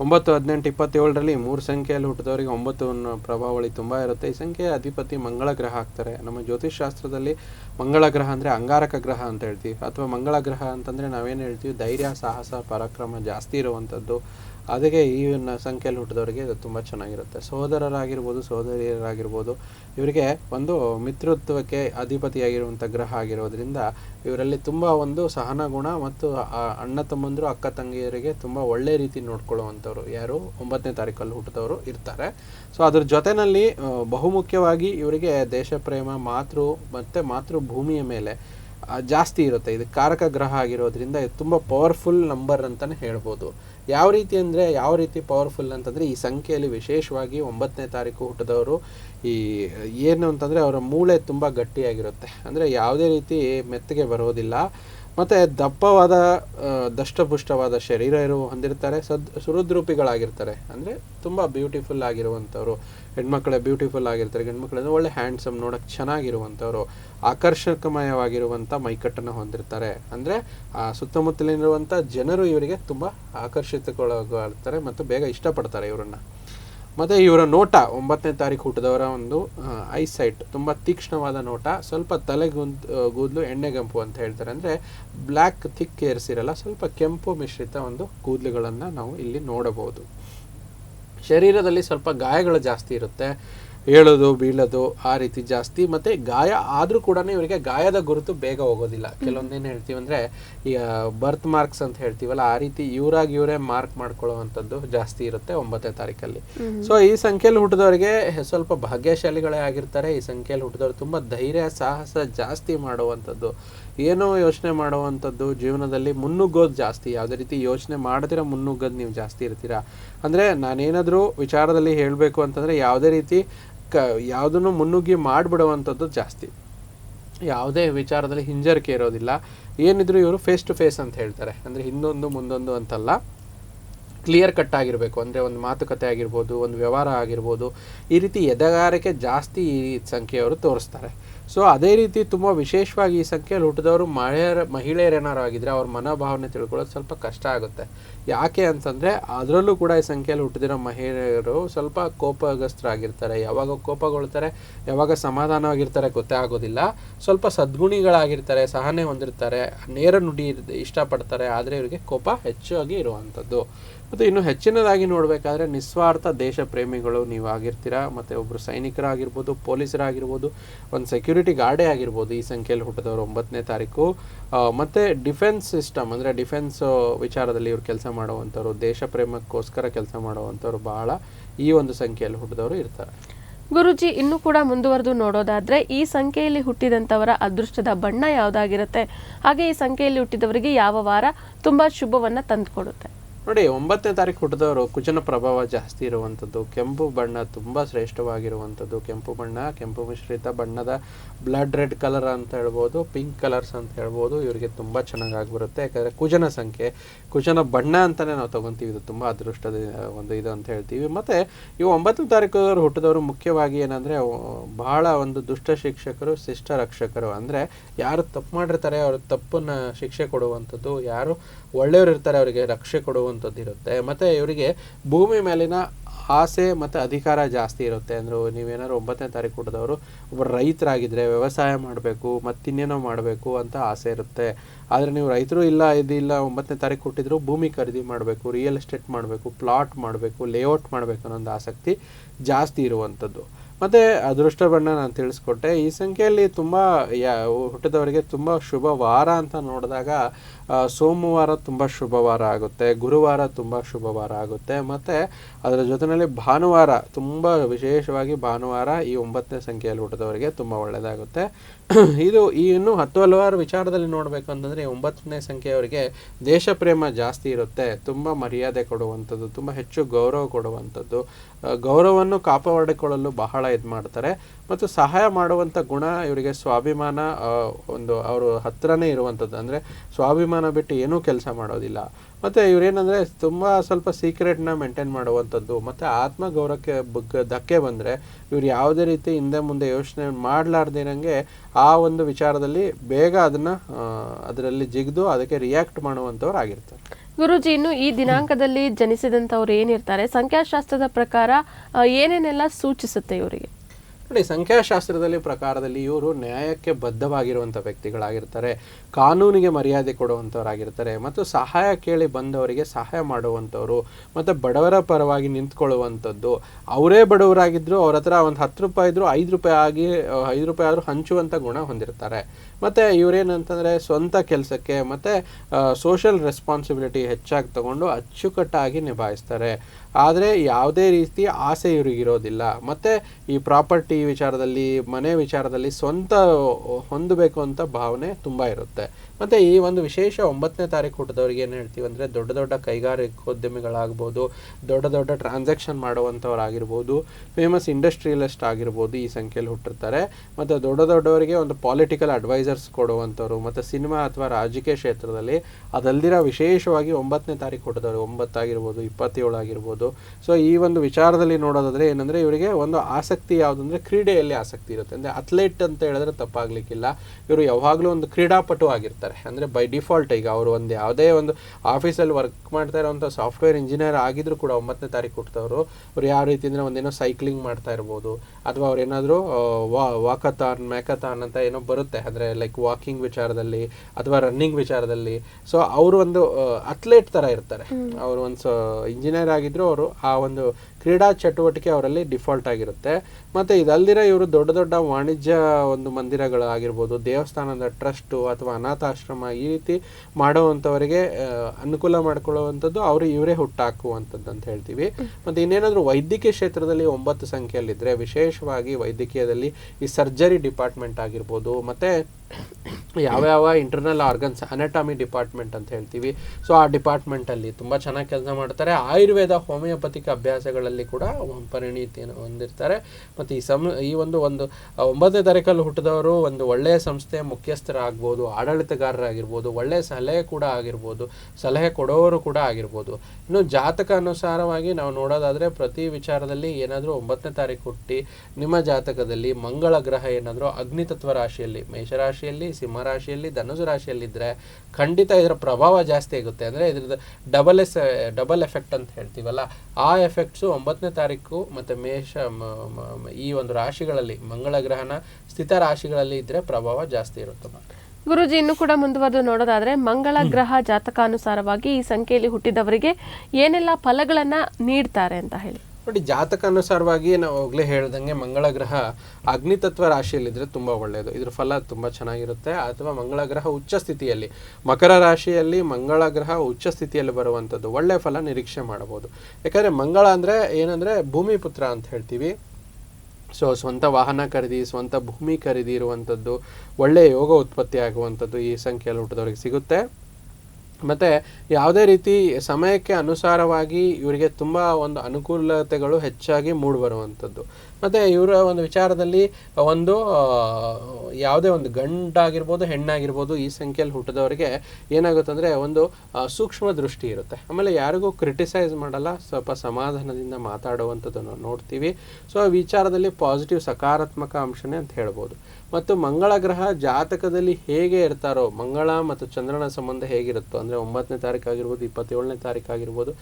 ಒಂಬತ್ತು ಹದಿನೆಂಟು ಇಪ್ಪತ್ತೇಳರಲ್ಲಿ ಮೂರು ಸಂಖ್ಯೆಯಲ್ಲಿ ಹುಟ್ಟಿದವರಿಗೆ ಒಂಬತ್ತು ಪ್ರಭಾವಳಿ ತುಂಬಾ ಇರುತ್ತೆ. ಈ ಸಂಖ್ಯೆಯ ಅಧಿಪತಿ ಮಂಗಳ ಗ್ರಹ ಆಗ್ತಾರೆ. ನಮ್ಮ ಜ್ಯೋತಿಷ್ ಶಾಸ್ತ್ರದಲ್ಲಿ ಮಂಗಳ ಗ್ರಹ ಅಂದ್ರೆ ಅಂಗಾರಕ ಗ್ರಹ ಅಂತ ಹೇಳ್ತೀವಿ. ಅಥವಾ ಮಂಗಳ ಗ್ರಹ ಅಂತಂದ್ರೆ ನಾವೇನು ಹೇಳ್ತೀವಿ? ಧೈರ್ಯ ಸಾಹಸ ಪರಾಕ್ರಮ ಜಾಸ್ತಿ ಇರುವಂಥದ್ದು. ಅದಕ್ಕೆ ಈ ಸಂಖ್ಯೆಯಲ್ಲಿ ಹುಟ್ಟಿದವರಿಗೆ ತುಂಬ ಚೆನ್ನಾಗಿರುತ್ತೆ. ಸೋದರರಾಗಿರ್ಬೋದು, ಸೋದರಿಯರಾಗಿರ್ಬೋದು, ಇವರಿಗೆ ಒಂದು ಮಿತ್ರತ್ವಕ್ಕೆ ಅಧಿಪತಿಯಾಗಿರುವಂಥ ಗ್ರಹ ಆಗಿರೋದ್ರಿಂದ ಇವರಲ್ಲಿ ತುಂಬ ಒಂದು ಸಹನ ಗುಣ ಮತ್ತು ಅಣ್ಣ ತಮ್ಮಂದರು ಅಕ್ಕ ತಂಗಿಯರಿಗೆ ತುಂಬ ಒಳ್ಳೆ ರೀತಿ ನೋಡ್ಕೊಳ್ಳುವಂಥವ್ರು ಯಾರು? ಒಂಬತ್ತನೇ ತಾರೀಕಲ್ಲಿ ಹುಟ್ಟಿದವರು ಇರ್ತಾರೆ. ಸೊ, ಅದ್ರ ಜೊತೆಯಲ್ಲಿ ಬಹುಮುಖ್ಯವಾಗಿ ಇವರಿಗೆ ದೇಶ ಪ್ರೇಮ ಮಾತೃ ಮತ್ತು ಮಾತೃಭೂಮಿಯ ಮೇಲೆ ಜಾಸ್ತಿ ಇರುತ್ತೆ. ಇದು ಕಾರಕ ಗ್ರಹ ಆಗಿರೋದ್ರಿಂದ ಇದು ತುಂಬ ಪವರ್ಫುಲ್ ನಂಬರ್ ಅಂತಲೇ ಹೇಳ್ಬೋದು. ಯಾವ ರೀತಿ ಅಂದರೆ ಯಾವ ರೀತಿ ಪವರ್ಫುಲ್ ಅಂತಂದರೆ ಈ ಸಂಖ್ಯೆಯಲ್ಲಿ ವಿಶೇಷವಾಗಿ ಒಂಬತ್ತನೇ ತಾರೀಕು ಹುಟ್ಟಿದವರು ಈ ಏನು ಅಂತಂದರೆ ಅವರ ಮೂಳೆ ತುಂಬ ಗಟ್ಟಿಯಾಗಿರುತ್ತೆ. ಅಂದರೆ ಯಾವುದೇ ರೀತಿ ಮೆತ್ತಗೆ ಬರೋದಿಲ್ಲ. ಮತ್ತು ದಪ್ಪವಾದ ದಷ್ಟಪುಷ್ಟವಾದ ಶರೀರ ಇರು, ಹೊಂದಿರ್ತಾರೆ. ಸದ್, ಸುಹೃದ್ರೂಪಿಗಳಾಗಿರ್ತಾರೆ. ಅಂದರೆ ತುಂಬ ಬ್ಯೂಟಿಫುಲ್ ಆಗಿರುವಂಥವ್ರು. ಹೆಣ್ಮಕ್ಳೇ ಬ್ಯೂಟಿಫುಲ್ ಆಗಿರ್ತಾರೆ. ಗಂಡ್ಮಕ್ಳು ಒಳ್ಳೆ ಹ್ಯಾಂಡ್ಸಮ್ ನೋಡೋಕ್ಕೆ ಚೆನ್ನಾಗಿರುವಂಥವ್ರು. ಆಕರ್ಷಕಮಯವಾಗಿರುವಂಥ ಮೈಕಟ್ಟನ್ನು ಹೊಂದಿರ್ತಾರೆ. ಅಂದರೆ, ಆ, ಸುತ್ತಮುತ್ತಲಿರುವಂಥ ಜನರು ಇವರಿಗೆ ತುಂಬ ಆಕರ್ಷಿತಗೊಳಗಾಗ್ತಾರೆ ಮತ್ತು ಬೇಗ ಇಷ್ಟಪಡ್ತಾರೆ ಇವರನ್ನು. ಮತ್ತು ಇವರ ನೋಟ ಒಂಬತ್ತನೇ ತಾರೀಕು ಹುಟ್ಟಿದವರ ಒಂದು ಐಸೈಟ್ ತುಂಬ ತೀಕ್ಷ್ಣವಾದ ನೋಟ. ಸ್ವಲ್ಪ ತಲೆಗುಂದ್ ಕೂದಲು ಎಣ್ಣೆಗೆಂಪು ಅಂತ ಹೇಳ್ತಾರೆ. ಅಂದರೆ ಬ್ಲ್ಯಾಕ್ ಥಿಕ್ ಕೇರ್ಸ್ ಇರಲ್ಲ, ಸ್ವಲ್ಪ ಕೆಂಪು ಮಿಶ್ರಿತ ಒಂದು ಕೂದಲುಗಳನ್ನು ನಾವು ಇಲ್ಲಿ ನೋಡಬಹುದು. ಶರೀರದಲ್ಲಿ ಸ್ವಲ್ಪ ಗಾಯಗಳು ಜಾಸ್ತಿ ಇರುತ್ತೆ. ಏಳೋದು ಬೀಳೋದು ಆ ರೀತಿ ಜಾಸ್ತಿ. ಮತ್ತೆ ಗಾಯ ಆದರೂ ಕೂಡ ಇವರಿಗೆ ಗಾಯದ ಗುರುತು ಬೇಗ ಹೋಗೋದಿಲ್ಲ. ಕೆಲವೊಂದೇನು ಹೇಳ್ತೀವಿ ಅಂದರೆ ಈಗ ಬರ್ತ್ ಮಾರ್ಕ್ಸ್ ಅಂತ ಹೇಳ್ತೀವಲ್ಲ ಆ ರೀತಿ ಇವರಾಗಿ ಇವರೇ ಮಾರ್ಕ್ ಮಾಡ್ಕೊಳ್ಳುವಂಥದ್ದು ಜಾಸ್ತಿ ಇರುತ್ತೆ ಒಂಬತ್ತನೇ ತಾರೀಕಲ್ಲಿ. ಸೊ ಈ ಸಂಖ್ಯೆಯಲ್ಲಿ ಹುಟ್ಟಿದವರಿಗೆ ಸ್ವಲ್ಪ ಭಾಗ್ಯಶಾಲಿಗಳೇ ಆಗಿರ್ತಾರೆ. ಈ ಸಂಖ್ಯೆಯಲ್ಲಿ ಹುಟ್ಟಿದವರು ತುಂಬ ಧೈರ್ಯ ಸಾಹಸ ಜಾಸ್ತಿ ಮಾಡುವಂಥದ್ದು. ಏನೋ ಯೋಚನೆ ಮಾಡುವಂಥದ್ದು ಜೀವನದಲ್ಲಿ ಮುನ್ನುಗ್ಗೋದು ಜಾಸ್ತಿ. ಯಾವುದೇ ರೀತಿ ಯೋಚನೆ ಮಾಡಿದ್ರೆ ಮುನ್ನುಗ್ಗೋದು ನೀವು ಜಾಸ್ತಿ ಇರ್ತೀರಾ? ಅಂದರೆ ನಾನೇನಾದರೂ ವಿಚಾರದಲ್ಲಿ ಹೇಳಬೇಕು ಅಂತಂದರೆ ಯಾವುದೇ ರೀತಿ ಕ ಯಾವುದನ್ನು ಮುನ್ನುಗ್ಗಿ ಮಾಡಿಬಿಡುವಂಥದ್ದು ಜಾಸ್ತಿ. ಯಾವುದೇ ವಿಚಾರದಲ್ಲಿ ಹಿಂಜರಿಕೆ ಇರೋದಿಲ್ಲ. ಏನಿದ್ರು ಇವರು ಫೇಸ್ ಟು ಫೇಸ್ ಅಂತ ಹೇಳ್ತಾರೆ. ಅಂದರೆ ಹಿಂದೊಂದು ಮುಂದೊಂದು ಅಂತಲ್ಲ. ಕ್ಲಿಯರ್ ಕಟ್ ಆಗಿರಬೇಕು. ಅಂದರೆ ಒಂದು ಮಾತುಕತೆ ಆಗಿರ್ಬೋದು, ಒಂದು ವ್ಯವಹಾರ ಆಗಿರ್ಬೋದು. ಈ ರೀತಿ ಎದೆಗಾರಿಕೆ ಜಾಸ್ತಿ ಈ ಸಂಖ್ಯೆಯವರು ತೋರಿಸ್ತಾರೆ. ಸೊ ಅದೇ ರೀತಿ ತುಂಬ ವಿಶೇಷವಾಗಿ ಈ ಸಂಖ್ಯೆಯಲ್ಲಿ ಹುಟ್ಟಿದವರು ಮಹಿಳೆಯರ ಮಹಿಳೆಯರೇನಾರು ಆಗಿದ್ರೆ ಅವ್ರ ಮನೋಭಾವನೆ ತಿಳ್ಕೊಳ್ಳೋದು ಸ್ವಲ್ಪ ಕಷ್ಟ ಆಗುತ್ತೆ. ಯಾಕೆ ಅಂತಂದರೆ, ಅದರಲ್ಲೂ ಕೂಡ ಈ ಸಂಖ್ಯೆಯಲ್ಲಿ ಹುಟ್ಟಿದಿರೋ ಮಹಿಳೆಯರು ಸ್ವಲ್ಪ ಕೋಪಗ್ರಸ್ತರಾಗಿರ್ತಾರೆ. ಯಾವಾಗ ಕೋಪಗೊಳ್ತಾರೆ, ಯಾವಾಗ ಸಮಾಧಾನವಾಗಿರ್ತಾರೆ ಗೊತ್ತೇ ಆಗೋದಿಲ್ಲ. ಸ್ವಲ್ಪ ಸದ್ಗುಣಿಗಳಾಗಿರ್ತಾರೆ, ಸಹನೆ ಹೊಂದಿರ್ತಾರೆ, ನೇರ ನುಡಿ ಇಷ್ಟಪಡ್ತಾರೆ, ಆದರೆ ಇವರಿಗೆ ಕೋಪ ಹೆಚ್ಚಾಗಿ ಇರುವಂಥದ್ದು. ಮತ್ತು ಇನ್ನು ಹೆಚ್ಚಿನದಾಗಿ ನೋಡಬೇಕಾದ್ರೆ, ನಿಸ್ವಾರ್ಥ ದೇಶ ಪ್ರೇಮಿಗಳು ನೀವು ಆಗಿರ್ತೀರಾ? ಮತ್ತು ಒಬ್ಬರು ಸೈನಿಕರಾಗಿರ್ಬೋದು, ಪೊಲೀಸರಾಗಿರ್ಬೋದು, ಒಂದು ಸೆಕ್ಯೂರಿಟಿ ಗಾರ್ಡೇ ಆಗಿರ್ಬೋದು ಈ ಸಂಖ್ಯೆಯಲ್ಲಿ ಹುಟ್ಟಿದವರು ಒಂಬತ್ತನೇ ತಾರೀಕು. ಮತ್ತು ಡಿಫೆನ್ಸ್ ಸಿಸ್ಟಮ್ ಅಂದರೆ ಡಿಫೆನ್ಸ್ ವಿಚಾರದಲ್ಲಿ ಇವ್ರು ಕೆಲಸ ಮಾಡುವಂಥವ್ರು, ದೇಶ ಪ್ರೇಮಕ್ಕೋಸ್ಕರ ಕೆಲಸ ಮಾಡುವಂಥವ್ರು ಬಹಳ ಈ ಒಂದು ಸಂಖ್ಯೆಯಲ್ಲಿ ಹುಟ್ಟಿದವರು ಇರ್ತಾರೆ. ಗುರುಜಿ, ಇನ್ನೂ ಕೂಡ ಮುಂದುವರೆದು ನೋಡೋದಾದ್ರೆ ಈ ಸಂಖ್ಯೆಯಲ್ಲಿ ಹುಟ್ಟಿದಂತವರ ಅದೃಷ್ಟದ ಬಣ್ಣ ಯಾವುದಾಗಿರುತ್ತೆ? ಹಾಗೆ ಈ ಸಂಖ್ಯೆಯಲ್ಲಿ ಹುಟ್ಟಿದವರಿಗೆ ಯಾವ ವಾರ ತುಂಬಾ ಶುಭವನ್ನು ತಂದುಕೊಡುತ್ತೆ? ನೋಡಿ, ಒಂಬತ್ತನೇ ತಾರೀಕು ಹುಟ್ಟಿದವರು ಕುಜನ ಪ್ರಭಾವ ಜಾಸ್ತಿ ಇರುವಂಥದ್ದು. ಕೆಂಪು ಬಣ್ಣ ತುಂಬ ಶ್ರೇಷ್ಠವಾಗಿರುವಂಥದ್ದು. ಕೆಂಪು ಬಣ್ಣ, ಕೆಂಪು ಮಿಶ್ರಿತ ಬಣ್ಣದ ಬ್ಲಡ್ ರೆಡ್ ಕಲರ್ ಅಂತ ಹೇಳ್ಬೋದು ಪಿಂಕ್ ಕಲರ್ಸ್ ಅಂತ ಹೇಳ್ಬೋದು, ಇವರಿಗೆ ತುಂಬ ಚೆನ್ನಾಗಿ ಬರುತ್ತೆ ಯಾಕಂದರೆ ಕುಜನ ಸಂಖ್ಯೆ, ಕುಜನ ಬಣ್ಣ ಅಂತಲೇ ನಾವು ತಗೊಂತೀವಿ. ಇದು ತುಂಬ ಅದೃಷ್ಟದ ಒಂದು ಇದು ಅಂತ ಹೇಳ್ತೀವಿ. ಮತ್ತು ಇವು ಒಂಬತ್ತನೇ ತಾರೀಕು ಹುಟ್ಟಿದವರು ಮುಖ್ಯವಾಗಿ ಏನಂದರೆ ಬಹಳ ಒಂದು ದುಷ್ಟ ಶಿಕ್ಷಕರು, ಶಿಷ್ಟ ರಕ್ಷಕರು. ಅಂದರೆ ಯಾರು ತಪ್ಪು ಮಾಡಿರ್ತಾರೆ, ಅವರು ತಪ್ಪನ್ನು ಶಿಕ್ಷೆ ಕೊಡುವಂಥದ್ದು. ಯಾರು ಒಳ್ಳೆಯವರು ಇರ್ತಾರೆ, ಅವರಿಗೆ ರಕ್ಷೆ ಕೊಡುವಂಥದ್ದು ಇರುತ್ತೆ. ಮತ್ತು ಇವರಿಗೆ ಭೂಮಿ ಮೇಲಿನ ಆಸೆ ಮತ್ತು ಅಧಿಕಾರ ಜಾಸ್ತಿ ಇರುತ್ತೆ. ಅಂದ್ರೆ ನೀವೇನಾದ್ರು ಒಂಬತ್ತನೇ ತಾರೀಕು ಹುಟ್ಟಿದವರು ಒಬ್ಬ ರೈತರಾಗಿದ್ದರೆ ವ್ಯವಸಾಯ ಮಾಡಬೇಕು, ಮತ್ತಿನ್ನೇನೋ ಮಾಡಬೇಕು ಅಂತ ಆಸೆ ಇರುತ್ತೆ. ಆದರೆ ನೀವು ರೈತರು ಇಲ್ಲ ಇದಿಲ್ಲ ಒಂಬತ್ತನೇ ತಾರೀಕು ಹುಟ್ಟಿದ್ರು ಭೂಮಿ ಖರೀದಿ ಮಾಡಬೇಕು ರಿಯಲ್ ಎಸ್ಟೇಟ್ ಮಾಡಬೇಕು ಪ್ಲಾಟ್ ಮಾಡಬೇಕು ಲೇಔಟ್ ಮಾಡಬೇಕು ಅನ್ನೋ ಒಂದು ಆಸಕ್ತಿ ಜಾಸ್ತಿ ಇರುವಂಥದ್ದು. ಮತ್ತು ಅದೃಷ್ಟ ಬಣ್ಣ ನಾನು ತಿಳಿಸ್ಕೊಟ್ಟೆ. ಈ ಸಂಖ್ಯೆಯಲ್ಲಿ ತುಂಬ, ಯಾ, ಹುಟ್ಟಿದವರಿಗೆ ತುಂಬ ಶುಭ ವಾರ ಅಂತ ನೋಡಿದಾಗ ಸೋಮವಾರ ತುಂಬ ಶುಭವಾರ ಆಗುತ್ತೆ, ಗುರುವಾರ ತುಂಬ ಶುಭವಾರ ಆಗುತ್ತೆ, ಮತ್ತು ಅದರ ಜೊತೆಯಲ್ಲಿ ಭಾನುವಾರ ತುಂಬ ವಿಶೇಷವಾಗಿ ಭಾನುವಾರ ಈ ಒಂಬತ್ತನೇ ಸಂಖ್ಯೆಯಲ್ಲಿ ಹುಟ್ಟಿದವರಿಗೆ ತುಂಬ ಒಳ್ಳೆಯದಾಗುತ್ತೆ. ಇದು ಇನ್ನು ಹತ್ತು ಹಲವಾರು ವಿಚಾರದಲ್ಲಿ ನೋಡಬೇಕು ಅಂತಂದರೆ ಒಂಬತ್ತನೇ ಸಂಖ್ಯೆಯವರಿಗೆ ದೇಶ ಪ್ರೇಮ ಜಾಸ್ತಿ ಇರುತ್ತೆ, ತುಂಬ ಮರ್ಯಾದೆ ಕೊಡುವಂಥದ್ದು, ತುಂಬ ಹೆಚ್ಚು ಗೌರವ ಕೊಡುವಂಥದ್ದು. ಗೌರವವನ್ನು ಕಾಪಾಡಿಕೊಳ್ಳಲು ಬಹಳ ಇದು ಮಾಡ್ತಾರೆ. ಮತ್ತು ಸಹಾಯ ಮಾಡುವಂಥ ಗುಣ ಇವರಿಗೆ ಸ್ವಾಭಿಮಾನ ಒಂದು ಅವರು ಹತ್ರನೇ ಇರುವಂಥದ್ದು ಅಂದರೆ ಸ್ವಾಭಿಮಾನ ಬಿಟ್ಟು ಏನೂ ಕೆಲಸ ಮಾಡೋದಿಲ್ಲ. ಮತ್ತು ಇವರೇನಂದರೆ ತುಂಬ ಸ್ವಲ್ಪ ಸೀಕ್ರೆಟ್ನ ಮೇಂಟೈನ್ ಮಾಡುವಂಥದ್ದು ಮತ್ತು ಆತ್ಮಗೌರವಕ್ಕೆ ಬಗ್ಗ ಧಕ್ಕೆ ಬಂದರೆ ಇವ್ರು ಯಾವುದೇ ರೀತಿ ಹಿಂದೆ ಮುಂದೆ ಯೋಚನೆ ಮಾಡಲಾರ್ದಿರಂಗೆ ಆ ಒಂದು ವಿಚಾರದಲ್ಲಿ ಬೇಗ ಅದನ್ನು ಅದರಲ್ಲಿ ಜಿಗಿದು ಅದಕ್ಕೆ ರಿಯಾಕ್ಟ್ ಮಾಡುವಂಥವ್ರು ಆಗಿರ್ತಾರೆ. ಗುರುಜಿ ಇನ್ನು ಈ ದಿನಾಂಕದಲ್ಲಿ ಜನಿಸಿದಂಥವ್ರು ಏನಿರ್ತಾರೆ? ಸಂಖ್ಯಾಶಾಸ್ತ್ರದ ಪ್ರಕಾರ ಏನೇನೆಲ್ಲ ಸೂಚಿಸುತ್ತೆ ಇವರಿಗೆ? ನೋಡಿ, ಸಂಖ್ಯಾಶಾಸ್ತ್ರದಲ್ಲಿ ಪ್ರಕಾರದಲ್ಲಿ ಇವರು ನ್ಯಾಯಕ್ಕೆ ಬದ್ಧವಾಗಿರುವಂಥ ವ್ಯಕ್ತಿಗಳಾಗಿರ್ತಾರೆ, ಕಾನೂನಿಗೆ ಮರ್ಯಾದೆ ಕೊಡುವಂಥವರಾಗಿರ್ತಾರೆ, ಮತ್ತು ಸಹಾಯ ಕೇಳಿ ಬಂದವರಿಗೆ ಸಹಾಯ ಮಾಡುವಂಥವ್ರು, ಮತ್ತು ಬಡವರ ಪರವಾಗಿ ನಿಂತ್ಕೊಳ್ಳುವಂಥದ್ದು. ಅವರೇ ಬಡವರಾಗಿದ್ದರು ಅವ್ರ ಹತ್ರ ಒಂದು ಹತ್ತು ರೂಪಾಯಿ ಇದ್ದರೂ ಐದು ರೂಪಾಯಿ ಆಗಿ, ಐದು ರೂಪಾಯಿ ಆದರೂ ಹಂಚುವಂಥ ಗುಣ ಹೊಂದಿರ್ತಾರೆ. ಮತ್ತು ಇವರೇನಂತಂದರೆ, ಸ್ವಂತ ಕೆಲಸಕ್ಕೆ, ಮತ್ತು ಸೋಷಿಯಲ್ ರೆಸ್ಪಾನ್ಸಿಬಿಲಿಟಿ ಹೆಚ್ಚಾಗಿ ತಗೊಂಡು ಅಚ್ಚುಕಟ್ಟಾಗಿ ನಿಭಾಯಿಸ್ತಾರೆ. ಆದರೆ ಯಾವುದೇ ರೀತಿ ಆಸೆ ಇವ್ರಿಗಿರೋದಿಲ್ಲ ಮತ್ತು ಈ ಪ್ರಾಪರ್ಟಿ ವಿಚಾರದಲ್ಲಿ, ಮನೆ ವಿಚಾರದಲ್ಲಿ ಸ್ವಂತ ಹೊಂದಬೇಕು ಅಂತ ಭಾವನೆ ತುಂಬ ಇರುತ್ತೆ. ಮತ್ತು ಈ ಒಂದು ವಿಶೇಷ ಒಂಬತ್ತನೇ ತಾರೀಕು ಹುಟ್ಟಿದವ್ರಿಗೆ ಏನು ಹೇಳ್ತೀವಿ ಅಂದರೆ ದೊಡ್ಡ ದೊಡ್ಡ ಕೈಗಾರಿಕೋದ್ಯಮಿಗಳಾಗ್ಬೋದು, ದೊಡ್ಡ ದೊಡ್ಡ ಟ್ರಾನ್ಸಾಕ್ಷನ್ ಮಾಡುವಂಥವ್ರಾಗಿರ್ಬೋದು ಫೇಮಸ್ ಇಂಡಸ್ಟ್ರಿಯಲಿಸ್ಟ್ ಆಗಿರ್ಬೋದು ಈ ಸಂಖ್ಯೆಯಲ್ಲಿ ಹುಟ್ಟಿರ್ತಾರೆ. ಮತ್ತು ದೊಡ್ಡ ದೊಡ್ಡವರಿಗೆ ಒಂದು ಪಾಲಿಟಿಕಲ್ ಅಡ್ವೈಸರ್ಸ್ ಕೊಡುವಂಥವ್ರು, ಮತ್ತು ಸಿನಿಮಾ ಅಥವಾ ರಾಜಕೀಯ ಕ್ಷೇತ್ರದಲ್ಲಿ ಅದಲ್ದಿರ ವಿಶೇಷವಾಗಿ ಒಂಬತ್ತನೇ ತಾರೀಕು ಹುಟ್ಟಿದವರು ಒಂಬತ್ತಾಗಿರ್ಬೋದು ಇಪ್ಪತ್ತೇಳು ಆಗಿರ್ಬೋದು ಸೊ ಈ ಒಂದು ವಿಚಾರದಲ್ಲಿ ನೋಡೋದಾದ್ರೆ ಏನಂದರೆ ಇವರಿಗೆ ಒಂದು ಆಸಕ್ತಿ ಯಾವುದಂದ್ರೆ ಕ್ರೀಡೆಯಲ್ಲಿ ಆಸಕ್ತಿ ಇರುತ್ತೆ. ಅಂದರೆ ಅಥ್ಲೇಟ್ ಅಂತ ಹೇಳಿದ್ರೆ ತಪ್ಪಾಗ್ಲಿಕ್ಕಿಲ್ಲ. ಇವರು ಯಾವಾಗಲೂ ಒಂದು ಕ್ರೀಡಾಪಟು ಆಗಿರ್ತಾರೆ. ಅಂದರೆ ಬೈ ಡಿಫಾಲ್ಟ್ ಈಗ ಅವರು ಒಂದು ಯಾವುದೇ ಒಂದು ಆಫೀಸಲ್ಲಿ ವರ್ಕ್ ಮಾಡ್ತಾ ಇರೋವಂಥ ಸಾಫ್ಟ್ವೇರ್ ಇಂಜಿನಿಯರ್ ಆಗಿದ್ರು ಕೂಡ ಒಂಬತ್ತನೇ ತಾರೀಕು ಹುಟ್ಟಿದವರು ಅವ್ರು ಯಾವ ರೀತಿ ಅಂದರೆ ಒಂದೇನೋ ಸೈಕ್ಲಿಂಗ್ ಮಾಡ್ತಾ ಇರ್ಬೋದು. ಅಥವಾ ಅವ್ರು ಏನಾದರೂ ವಾಕಥಾನ್ ಮ್ಯಾಕಥಾನ್ ಅಂತ ಏನೋ ಬರುತ್ತೆ. ಅಂದರೆ ಲೈಕ್ ವಾಕಿಂಗ್ ವಿಚಾರದಲ್ಲಿ ಅಥವಾ ರನ್ನಿಂಗ್ ವಿಚಾರದಲ್ಲಿ. ಸೊ ಅವರು ಒಂದು ಅಥ್ಲೇಟ್ ತರ ಇರ್ತಾರೆ. ಅವರು ಒಂದು ಇಂಜಿನಿಯರ್ ಆಗಿದ್ರು ಅವರು ಆ ಒಂದು ಕ್ರೀಡಾ ಚಟುವಟಿಕೆ ಅವರಲ್ಲಿ ಡಿಫಾಲ್ಟ್ ಆಗಿರುತ್ತೆ. ಮತ್ತು ಇದಲ್ದಿರ ಇವರು ದೊಡ್ಡ ದೊಡ್ಡ ವಾಣಿಜ್ಯ ಒಂದು ಮಂದಿರಗಳು ಆಗಿರ್ಬೋದು, ದೇವಸ್ಥಾನದ ಟ್ರಸ್ಟು ಅಥವಾ ಅನಾಥಾಶ್ರಮ ಈ ರೀತಿ ಮಾಡುವಂಥವರಿಗೆ ಅನುಕೂಲ ಮಾಡಿಕೊಳ್ಳುವಂಥದ್ದು ಅವರು ಇವರೇ ಹುಟ್ಟಾಕುವಂಥದ್ದು ಅಂತ ಹೇಳ್ತೀವಿ. ಮತ್ತು ಇನ್ನೇನಾದರೂ ವೈದ್ಯಕೀಯ ಕ್ಷೇತ್ರದಲ್ಲಿ ಒಂಬತ್ತು ಸಂಖ್ಯೆಯಲ್ಲಿದ್ದರೆ ವಿಶೇಷವಾಗಿ ವೈದ್ಯಕೀಯದಲ್ಲಿ ಈ ಸರ್ಜರಿ ಡಿಪಾರ್ಟ್ಮೆಂಟ್ ಆಗಿರ್ಬೋದು, ಮತ್ತು ಯಾವ್ಯಾವ ಇಂಟರ್ನಲ್ ಆರ್ಗನ್ಸ್, ಅನಾಟಮಿ ಡಿಪಾರ್ಟ್ಮೆಂಟ್ ಅಂತ ಹೇಳ್ತೀವಿ. ಸೊ ಆ ಡಿಪಾರ್ಟ್ಮೆಂಟಲ್ಲಿ ತುಂಬ ಚೆನ್ನಾಗಿ ಕೆಲಸ ಮಾಡ್ತಾರೆ. ಆಯುರ್ವೇದ, ಹೋಮಿಯೋಪತಿಕ್ ಅಭ್ಯಾಸಗಳಲ್ಲಿ ವಿಚಾರಗಳಲ್ಲಿ ಕೂಡ ಪರಿಣಿತಿಯನ್ನು ಹೊಂದಿರ್ತಾರೆ. ಮತ್ತು ಈ ಸಂ ಈ ಒಂದು ಒಂದು ಒಂಬತ್ತನೇ ತಾರೀಕಲ್ಲಿ ಹುಟ್ಟಿದವರು ಒಂದು ಒಳ್ಳೆಯ ಸಂಸ್ಥೆ ಮುಖ್ಯಸ್ಥರಾಗ್ಬೋದು, ಆಡಳಿತಗಾರರಾಗಿರ್ಬೋದು, ಒಳ್ಳೆಯ ಸಲಹೆ ಕೂಡ ಆಗಿರ್ಬೋದು, ಸಲಹೆ ಕೊಡೋರು ಕೂಡ ಆಗಿರ್ಬೋದು. ಇನ್ನು ಜಾತಕ ಅನುಸಾರವಾಗಿ ನಾವು ನೋಡೋದಾದರೆ ಪ್ರತಿ ವಿಚಾರದಲ್ಲಿ ಏನಾದರೂ ಒಂಬತ್ತನೇ ತಾರೀಕು ಹುಟ್ಟಿ ನಿಮ್ಮ ಜಾತಕದಲ್ಲಿ ಮಂಗಳ ಗ್ರಹ ಏನಾದರೂ ಅಗ್ನಿತತ್ವ ರಾಶಿಯಲ್ಲಿ, ಮೇಷರಾಶಿಯಲ್ಲಿ, ಸಿಂಹರಾಶಿಯಲ್ಲಿ, ಧನುಸು ರಾಶಿಯಲ್ಲಿದ್ದರೆ ಖಂಡಿತ ಇದರ ಪ್ರಭಾವ ಜಾಸ್ತಿ ಆಗುತ್ತೆ. ಅಂದರೆ ಇದ್ರದ್ದು ಡಬಲ್ ಎಸ್ ಡಬಲ್ ಎಫೆಕ್ಟ್ ಅಂತ ಹೇಳ್ತೀವಲ್ಲ, ಆ ಎಫೆಕ್ಟ್ಸು ಒಂಬತ್ತನೇ ತಾರೀಕು ಮತ್ತು ಮೇಷ ಈ ಒಂದು ರಾಶಿಗಳಲ್ಲಿ ಮಂಗಳ ಗ್ರಹನ ಸ್ಥಿತ ರಾಶಿಗಳಲ್ಲಿ ಇದ್ದರೆ ಪ್ರಭಾವ ಜಾಸ್ತಿ ಇರುತ್ತೆ ಗುರುಜಿ ಇನ್ನು ಕೂಡ ಮುಂದುವರೆದು ನೋಡೋದಾದ್ರೆ ಮಂಗಳ ಗ್ರಹ ಜಾತಕಾನುಸಾರವಾಗಿ ಈ ಸಂಖ್ಯೆಯಲ್ಲಿ ಹುಟ್ಟಿದವರಿಗೆ ಏನೆಲ್ಲ ಫಲಗಳನ್ನ ನೀಡ್ತಾರೆ ಅಂತ ಹೇಳಿ. ನೋಡಿ ಜಾತಕ ಅನುಸಾರವಾಗಿ ನಾವು ಹೋಗ್ಲೇ ಹೇಳ್ದಂಗೆ ಮಂಗಳ ಗ್ರಹ ಅಗ್ನಿತತ್ವ ರಾಶಿಯಲ್ಲಿದ್ದರೆ ತುಂಬ ಒಳ್ಳೆಯದು ಇದ್ರ ಫಲ ತುಂಬ ಚೆನ್ನಾಗಿರುತ್ತೆ. ಅಥವಾ ಮಂಗಳ ಗ್ರಹ ಉಚ್ಚ ಸ್ಥಿತಿಯಲ್ಲಿ. ಮಕರ ರಾಶಿಯಲ್ಲಿ ಮಂಗಳ ಗ್ರಹ ಉಚ್ಚ ಸ್ಥಿತಿಯಲ್ಲಿ ಬರುವಂಥದ್ದು. ಒಳ್ಳೆ ಫಲ ನಿರೀಕ್ಷೆ ಮಾಡಬಹುದು. ಯಾಕಂದರೆ ಮಂಗಳ ಅಂದರೆ ಏನಂದರೆ ಭೂಮಿಪುತ್ರ ಅಂತ ಹೇಳ್ತೀವಿ. ಸೊ, ಸ್ವಂತ ವಾಹನ ಖರೀದಿ, ಸ್ವಂತ ಭೂಮಿ ಖರೀದಿ ಇರುವಂಥದ್ದು ಒಳ್ಳೆಯ ಯೋಗ ಉತ್ಪತ್ತಿ ಆಗುವಂಥದ್ದು ಈ ಸಂಖ್ಯೆಯಲ್ಲಿ ಹುಟ್ಟಿದವ್ರಿಗೆ ಸಿಗುತ್ತೆ. ಮತ್ತು ಯಾವುದೇ ರೀತಿ ಸಮಯಕ್ಕೆ ಅನುಸಾರವಾಗಿ ಇವರಿಗೆ ತುಂಬ ಒಂದು ಅನುಕೂಲತೆಗಳು ಹೆಚ್ಚಾಗಿ ಮೂಡಿಬರುವಂಥದ್ದು. ಮತ್ತು ಇವರ ಒಂದು ವಿಚಾರದಲ್ಲಿ ಒಂದು ಯಾವುದೇ ಒಂದು ಗಂಡಾಗಿರ್ಬೋದು, ಹೆಣ್ಣಾಗಿರ್ಬೋದು, ಈ ಸಂಖ್ಯೆಯಲ್ಲಿ ಹುಟ್ಟಿದವರಿಗೆ ಏನಾಗುತ್ತೆ ಅಂದರೆ ಒಂದು ಸೂಕ್ಷ್ಮ ದೃಷ್ಟಿ ಇರುತ್ತೆ. ಆಮೇಲೆ ಯಾರಿಗೂ ಕ್ರಿಟಿಸೈಸ್ ಮಾಡಲ್ಲ, ಸ್ವಲ್ಪ ಸಮಾಧಾನದಿಂದ ಮಾತಾಡುವಂಥದ್ದನ್ನು ನೋಡ್ತೀವಿ. ಸೊ, ಆ ವಿಚಾರದಲ್ಲಿ ಪಾಸಿಟಿವ್, ಸಕಾರಾತ್ಮಕ ಅಂಶನೇ ಅಂತ ಹೇಳ್ಬೋದು. ಮತ್ತು ಮಂಗಳ ಗ್ರಹ ಜಾತಕದಲ್ಲಿ ಹೇಗೆ ಇರ್ತಾರೋ, ಮಂಗಳ ಮತ್ತು ಚಂದ್ರನ ಸಂಬಂಧ ಹೇಗಿರುತ್ತೋ, ಅಂದರೆ ಒಂಬತ್ತನೇ ತಾರೀಕು ಆಗಿರ್ಬೋದು, ಇಪ್ಪತ್ತೇಳನೇ ತಾರೀಕು ಆಗಿರ್ಬೋದು,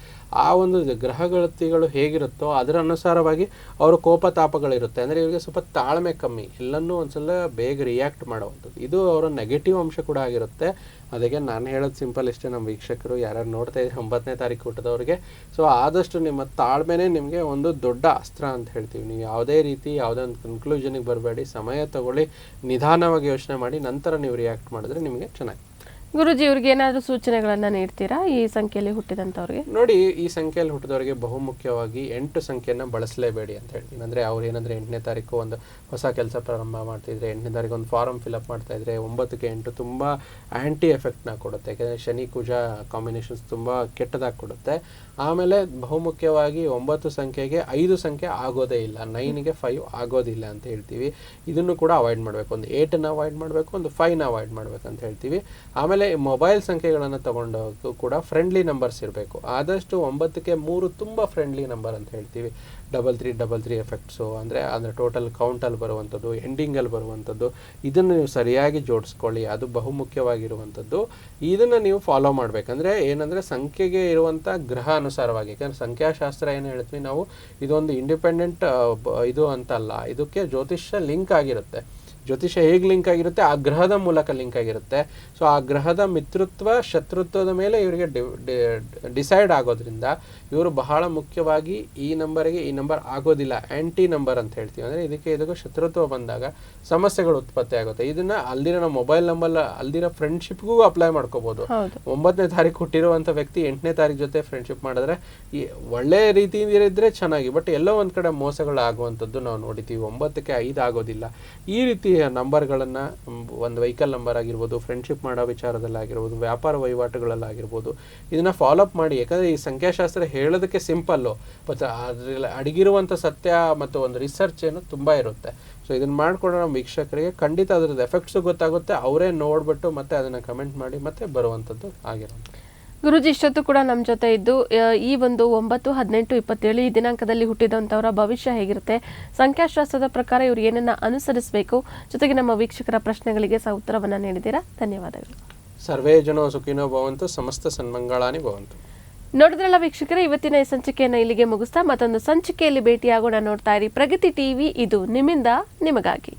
ಆ ಒಂದು ಗ್ರಹಗಳತಿಗಳು ಹೇಗಿರುತ್ತೋ, ಅದರ ಅನುಸಾರವಾಗಿ ಅವರು ಕೋಪ ತಾಪಗಳಿರುತ್ತೆ ಅಂದರೆ ಇವರಿಗೆ ಸ್ವಲ್ಪ ತಾಳ್ಮೆ ಕಮ್ಮಿ. ಎಲ್ಲನೂ ಒಂದ್ಸಲ ಬೇಗ ರಿಯಾಕ್ಟ್ ಮಾಡುವಂಥದ್ದು ಇದು ಅವರ ನೆಗೆಟಿವ್ ಅಂಶ ಕೂಡ ಆಗಿರುತ್ತೆ. ಅದಕ್ಕೆ ನಾನು ಹೇಳೋದು ಸಿಂಪಲ್ ಇಷ್ಟೇ ನಮ್ಮ ವೀಕ್ಷಕರು ಯಾರ್ಯಾರು ನೋಡ್ತಾ ಇದ್ದಾರೆ ಒಂಬತ್ತನೇ ತಾರೀಕು ಹುಟ್ಟಿದವ್ರಿಗೆ. ಸೊ ಆದಷ್ಟು ನಿಮ್ಮ ತಾಳ್ಮೆನೇ ನಿಮಗೆ ಒಂದು ದೊಡ್ಡ ಅಸ್ತ್ರ ಅಂತ ಹೇಳ್ತೀವಿ. ನೀವು ಯಾವುದೇ ರೀತಿ ಯಾವುದೇ ಒಂದು ಕನ್ಕ್ಲೂಷನಿಗೆ ಬರಬೇಡಿ. ಸಮಯ ತಗೊಳ್ಳಿ. ನಿಧಾನವಾಗಿ ಯೋಚನೆ ಮಾಡಿ. ನಂತರ ನೀವು ರಿಯಾಕ್ಟ್ ಮಾಡಿದ್ರೆ ನಿಮಗೆ ಚೆನ್ನಾಗಿ ಗುರುಜಿ, ಇವ್ರಿಗೆ ಏನಾದರೂ ಸೂಚನೆಗಳನ್ನು ನೀಡ್ತೀರಾ ಈ ಸಂಖ್ಯೆಯಲ್ಲಿ ಹುಟ್ಟಿದಂಥವ್ರಿಗೆ? ನೋಡಿ, ಈ ಸಂಖ್ಯೆಯಲ್ಲಿ ಹುಟ್ಟಿದವರಿಗೆ ಬಹುಮುಖ್ಯವಾಗಿ ಎಂಟು ಸಂಖ್ಯೆಯನ್ನು ಬಳಸಲೇಬೇಡಿ ಅಂತ ಹೇಳ್ತೀನಿ ಅಂದರೆ ಅವ್ರು ಏನಂದರೆ ಎಂಟನೇ ತಾರೀಕು ಒಂದು ಹೊಸ ಕೆಲಸ ಪ್ರಾರಂಭ ಮಾಡ್ತಿದ್ರೆ, ಎಂಟನೇ ತಾರೀಕು ಒಂದು ಫಾರಮ್ ಫಿಲಪ್ ಮಾಡ್ತಾ ಇದ್ರೆ ಒಂಬತ್ತಕ್ಕೆ ಎಂಟು ತುಂಬ ಆ್ಯಂಟಿ ಎಫೆಕ್ಟ್ನ ಕೊಡುತ್ತೆ. ಯಾಕೆಂದರೆ ಶನಿ, ಕುಜ ಕಾಂಬಿನೇಷನ್ಸ್ ತುಂಬ ಕೆಟ್ಟದಾಗಿ ಕೊಡುತ್ತೆ. ಆಮೇಲೆ ಬಹುಮುಖ್ಯವಾಗಿ ಒಂಬತ್ತು ಸಂಖ್ಯೆಗೆ ಐದು ಸಂಖ್ಯೆ ಆಗೋದೇ ಇಲ್ಲ. ನೈನ್ಗೆ ಫೈವ್ ಆಗೋದಿಲ್ಲ ಅಂತ ಹೇಳ್ತೀವಿ. ಇದನ್ನು ಕೂಡ ಅವಾಯ್ಡ್ ಮಾಡಬೇಕು. ಒಂದು ಏಟನ್ನು ಅವಾಯ್ಡ್ ಮಾಡಬೇಕು, ಒಂದು ಫೈವ್ನ ಅವಾಯ್ಡ್ ಮಾಡಬೇಕು ಅಂತ ಹೇಳ್ತೀವಿ. ಆಮೇಲೆ ಮೊಬೈಲ್ ಸಂಖ್ಯೆಗಳನ್ನು ತಗೊಂಡೋಗು ಕೂಡ ಫ್ರೆಂಡ್ಲಿ ನಂಬರ್ಸ್ ಇರಬೇಕು. ಆದಷ್ಟು ಒಂಬತ್ತಕ್ಕೆ ಮೂರು ತುಂಬ ಫ್ರೆಂಡ್ಲಿ ನಂಬರ್ ಅಂತ ಹೇಳ್ತೀವಿ. Double three double three effects ಅಂದರೆ ಅಂದರೆ ಟೋಟಲ್ ಕೌಂಟಲ್ಲಿ ಬರುವಂಥದ್ದು ಎಂಡಿಂಗಲ್ಲಿ ಬರುವಂಥದ್ದು ಇದನ್ನು ನೀವು ಸರಿಯಾಗಿ ಜೋಡಿಸ್ಕೊಳ್ಳಿ, ಅದು ಬಹುಮುಖ್ಯವಾಗಿರುವಂಥದ್ದು ಇದನ್ನು ನೀವು ಫಾಲೋ ಮಾಡಬೇಕಂದ್ರೆ ಏನಂದರೆ ಸಂಖ್ಯೆಗೆ ಇರುವಂಥ ಗ್ರಹ ಅನುಸಾರವಾಗಿ, ಯಾಕಂದರೆ ಸಂಖ್ಯಾಶಾಸ್ತ್ರ ಏನು ಹೇಳ್ತೀವಿ ನಾವು, ಇದೊಂದು ಇಂಡಿಪೆಂಡೆಂಟ್ ಇದು ಅಂತಲ್ಲ, ಇದಕ್ಕೆ ಜ್ಯೋತಿಷ್ಯ ಲಿಂಕ್ ಆಗಿರುತ್ತೆ. ಜ್ಯೋತಿಷ್ಯ ಹೇಗೆ ಲಿಂಕ್ ಆಗಿರುತ್ತೆ? ಆ ಗ್ರಹದ ಮೂಲಕ ಲಿಂಕ್ ಆಗಿರುತ್ತೆ. ಸೊ ಆ ಗ್ರಹದ ಮಿತ್ರತ್ವ ಶತ್ರುತ್ವದ ಮೇಲೆ ಇವರಿಗೆ ಡಿಸೈಡ್ ಆಗೋದ್ರಿಂದ ಇವರು ಬಹಳ ಮುಖ್ಯವಾಗಿ ಈ ನಂಬರಿಗೆ ಈ ನಂಬರ್ ಆಗೋದಿಲ್ಲ. ಆ್ಯಂಟಿ ನಂಬರ್ ಅಂತ ಹೇಳ್ತೀವಿ. ಅಂದರೆ ಇದಕ್ಕೆ ಇದಕ್ಕೂ ಶತ್ರುತ್ವ ಬಂದಾಗ ಸಮಸ್ಯೆಗಳು ಉತ್ಪತ್ತಿ ಆಗುತ್ತೆ. ಇದನ್ನ ಅಲ್ದಿರೋ ನಮ್ಮ ಮೊಬೈಲ್ ನಂಬರ್ ಅಲ್ದಿರೋ ಫ್ರೆಂಡ್ಶಿಪ್ಗೂ ಅಪ್ಲೈ ಮಾಡ್ಕೋಬೋದು. ಒಂಬತ್ತನೇ ತಾರೀಕು ಹುಟ್ಟಿರುವಂಥ ವ್ಯಕ್ತಿ ಎಂಟನೇ ತಾರೀಕು ಜೊತೆ ಫ್ರೆಂಡ್ಶಿಪ್ ಮಾಡಿದ್ರೆ ಈ ಒಳ್ಳೆ ರೀತಿಯಿಂದ ಚೆನ್ನಾಗಿ ಬಟ್ ಎಲ್ಲೋ ಒಂದು ಕಡೆ ಮೋಸಗಳು ಆಗುವಂಥದ್ದು ನಾವು ನೋಡಿದ್ದೀವಿ. ಒಂಬತ್ತಕ್ಕೆ ಐದು ಆಗೋದಿಲ್ಲ. ಈ ರೀತಿಯ ನಂಬರ್ಗಳನ್ನು ಒಂದು ವೆಹಿಕಲ್ ನಂಬರ್ ಆಗಿರ್ಬೋದು ಫ್ರೆಂಡ್ಶಿಪ್ ಮಾಡೋ ವಿಚಾರದಲ್ಲಾಗಿರ್ಬೋದು, ವ್ಯಾಪಾರ ವಹಿವಾಟುಗಳಲ್ಲಾಗಿರ್ಬೋದು, ಇದನ್ನು ಫಾಲೋಅಪ್ ಮಾಡಿ. ಯಾಕಂದರೆ ಈ ಸಂಖ್ಯಾಶಾಸ್ತ್ರ ಹೇಳೋದಕ್ಕೆ ಸಿಂಪಲ್ಲು ಬಟ್ ಅದರಲ್ಲಿ ಅಡಗಿರುವಂಥ ಸತ್ಯ ಮತ್ತು ಒಂದು ರಿಸರ್ಚ್ ಏನು ತುಂಬ ಇರುತ್ತೆ. ಸೊ ಇದನ್ನು ಮಾಡಿಕೊಂಡು ನಮ್ಮ ವೀಕ್ಷಕರಿಗೆ. ಖಂಡಿತ ಅದರದ್ದು ಎಫೆಕ್ಟ್ಸು ಗೊತ್ತಾಗುತ್ತೆ. ಅವರೇ ನೋಡಿಬಿಟ್ಟು ಮತ್ತೆ ಅದನ್ನು ಕಮೆಂಟ್ ಮಾಡಿ ಮತ್ತೆ ಬರುವಂಥದ್ದು ಆಗಿರೋದು ಗುರುಜಿ ಇಷ್ಟೊತ್ತು ಕೂಡ ನಮ್ಮ ಜೊತೆ ಇದ್ದು ಈ ಒಂದು ಒಂಬತ್ತು ಹದಿನೆಂಟು ಇಪ್ಪತ್ತೇಳು ಈ ದಿನಾಂಕದಲ್ಲಿ ಹುಟ್ಟಿದಂಥವರ ಭವಿಷ್ಯ ಹೇಗಿರುತ್ತೆ ಸಂಖ್ಯಾಶಾಸ್ತ್ರದ ಪ್ರಕಾರ ಇವರು ಏನನ್ನ ಅನುಸರಿಸಬೇಕು ಜೊತೆಗೆ ನಮ್ಮ ವೀಕ್ಷಕರ ಪ್ರಶ್ನೆಗಳಿಗೆ ಸಹ ಉತ್ತರವನ್ನು ನೀಡಿದ್ದೀರಾ? ಧನ್ಯವಾದಗಳು. ಸರ್ವೇ ಜನೋ ಸುಖಿನೋ ಭವಂತು ಸಮಸ್ತ ಸನ್ಮಂಗಳಾನಿ ಭವಂತು. ನೋಡಿದ್ರಲ್ಲ ವೀಕ್ಷಕರೇ ಇವತ್ತಿನ ಈ ಸಂಚಿಕೆಯನ್ನು ಇಲ್ಲಿಗೆ ಮುಗಿಸ್ತಾ ಮತ್ತೊಂದು ಸಂಚಿಕೆಯಲ್ಲಿ ಭೇಟಿಯಾಗೋಣ ನೋಡ್ತಾ ಇರಿ. ಪ್ರಗತಿ ಟಿವಿ ಇದು ನಿಮ್ಮಿಂದ ನಿಮಗಾಗಿ.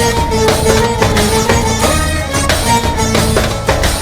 Thank you. Thank you.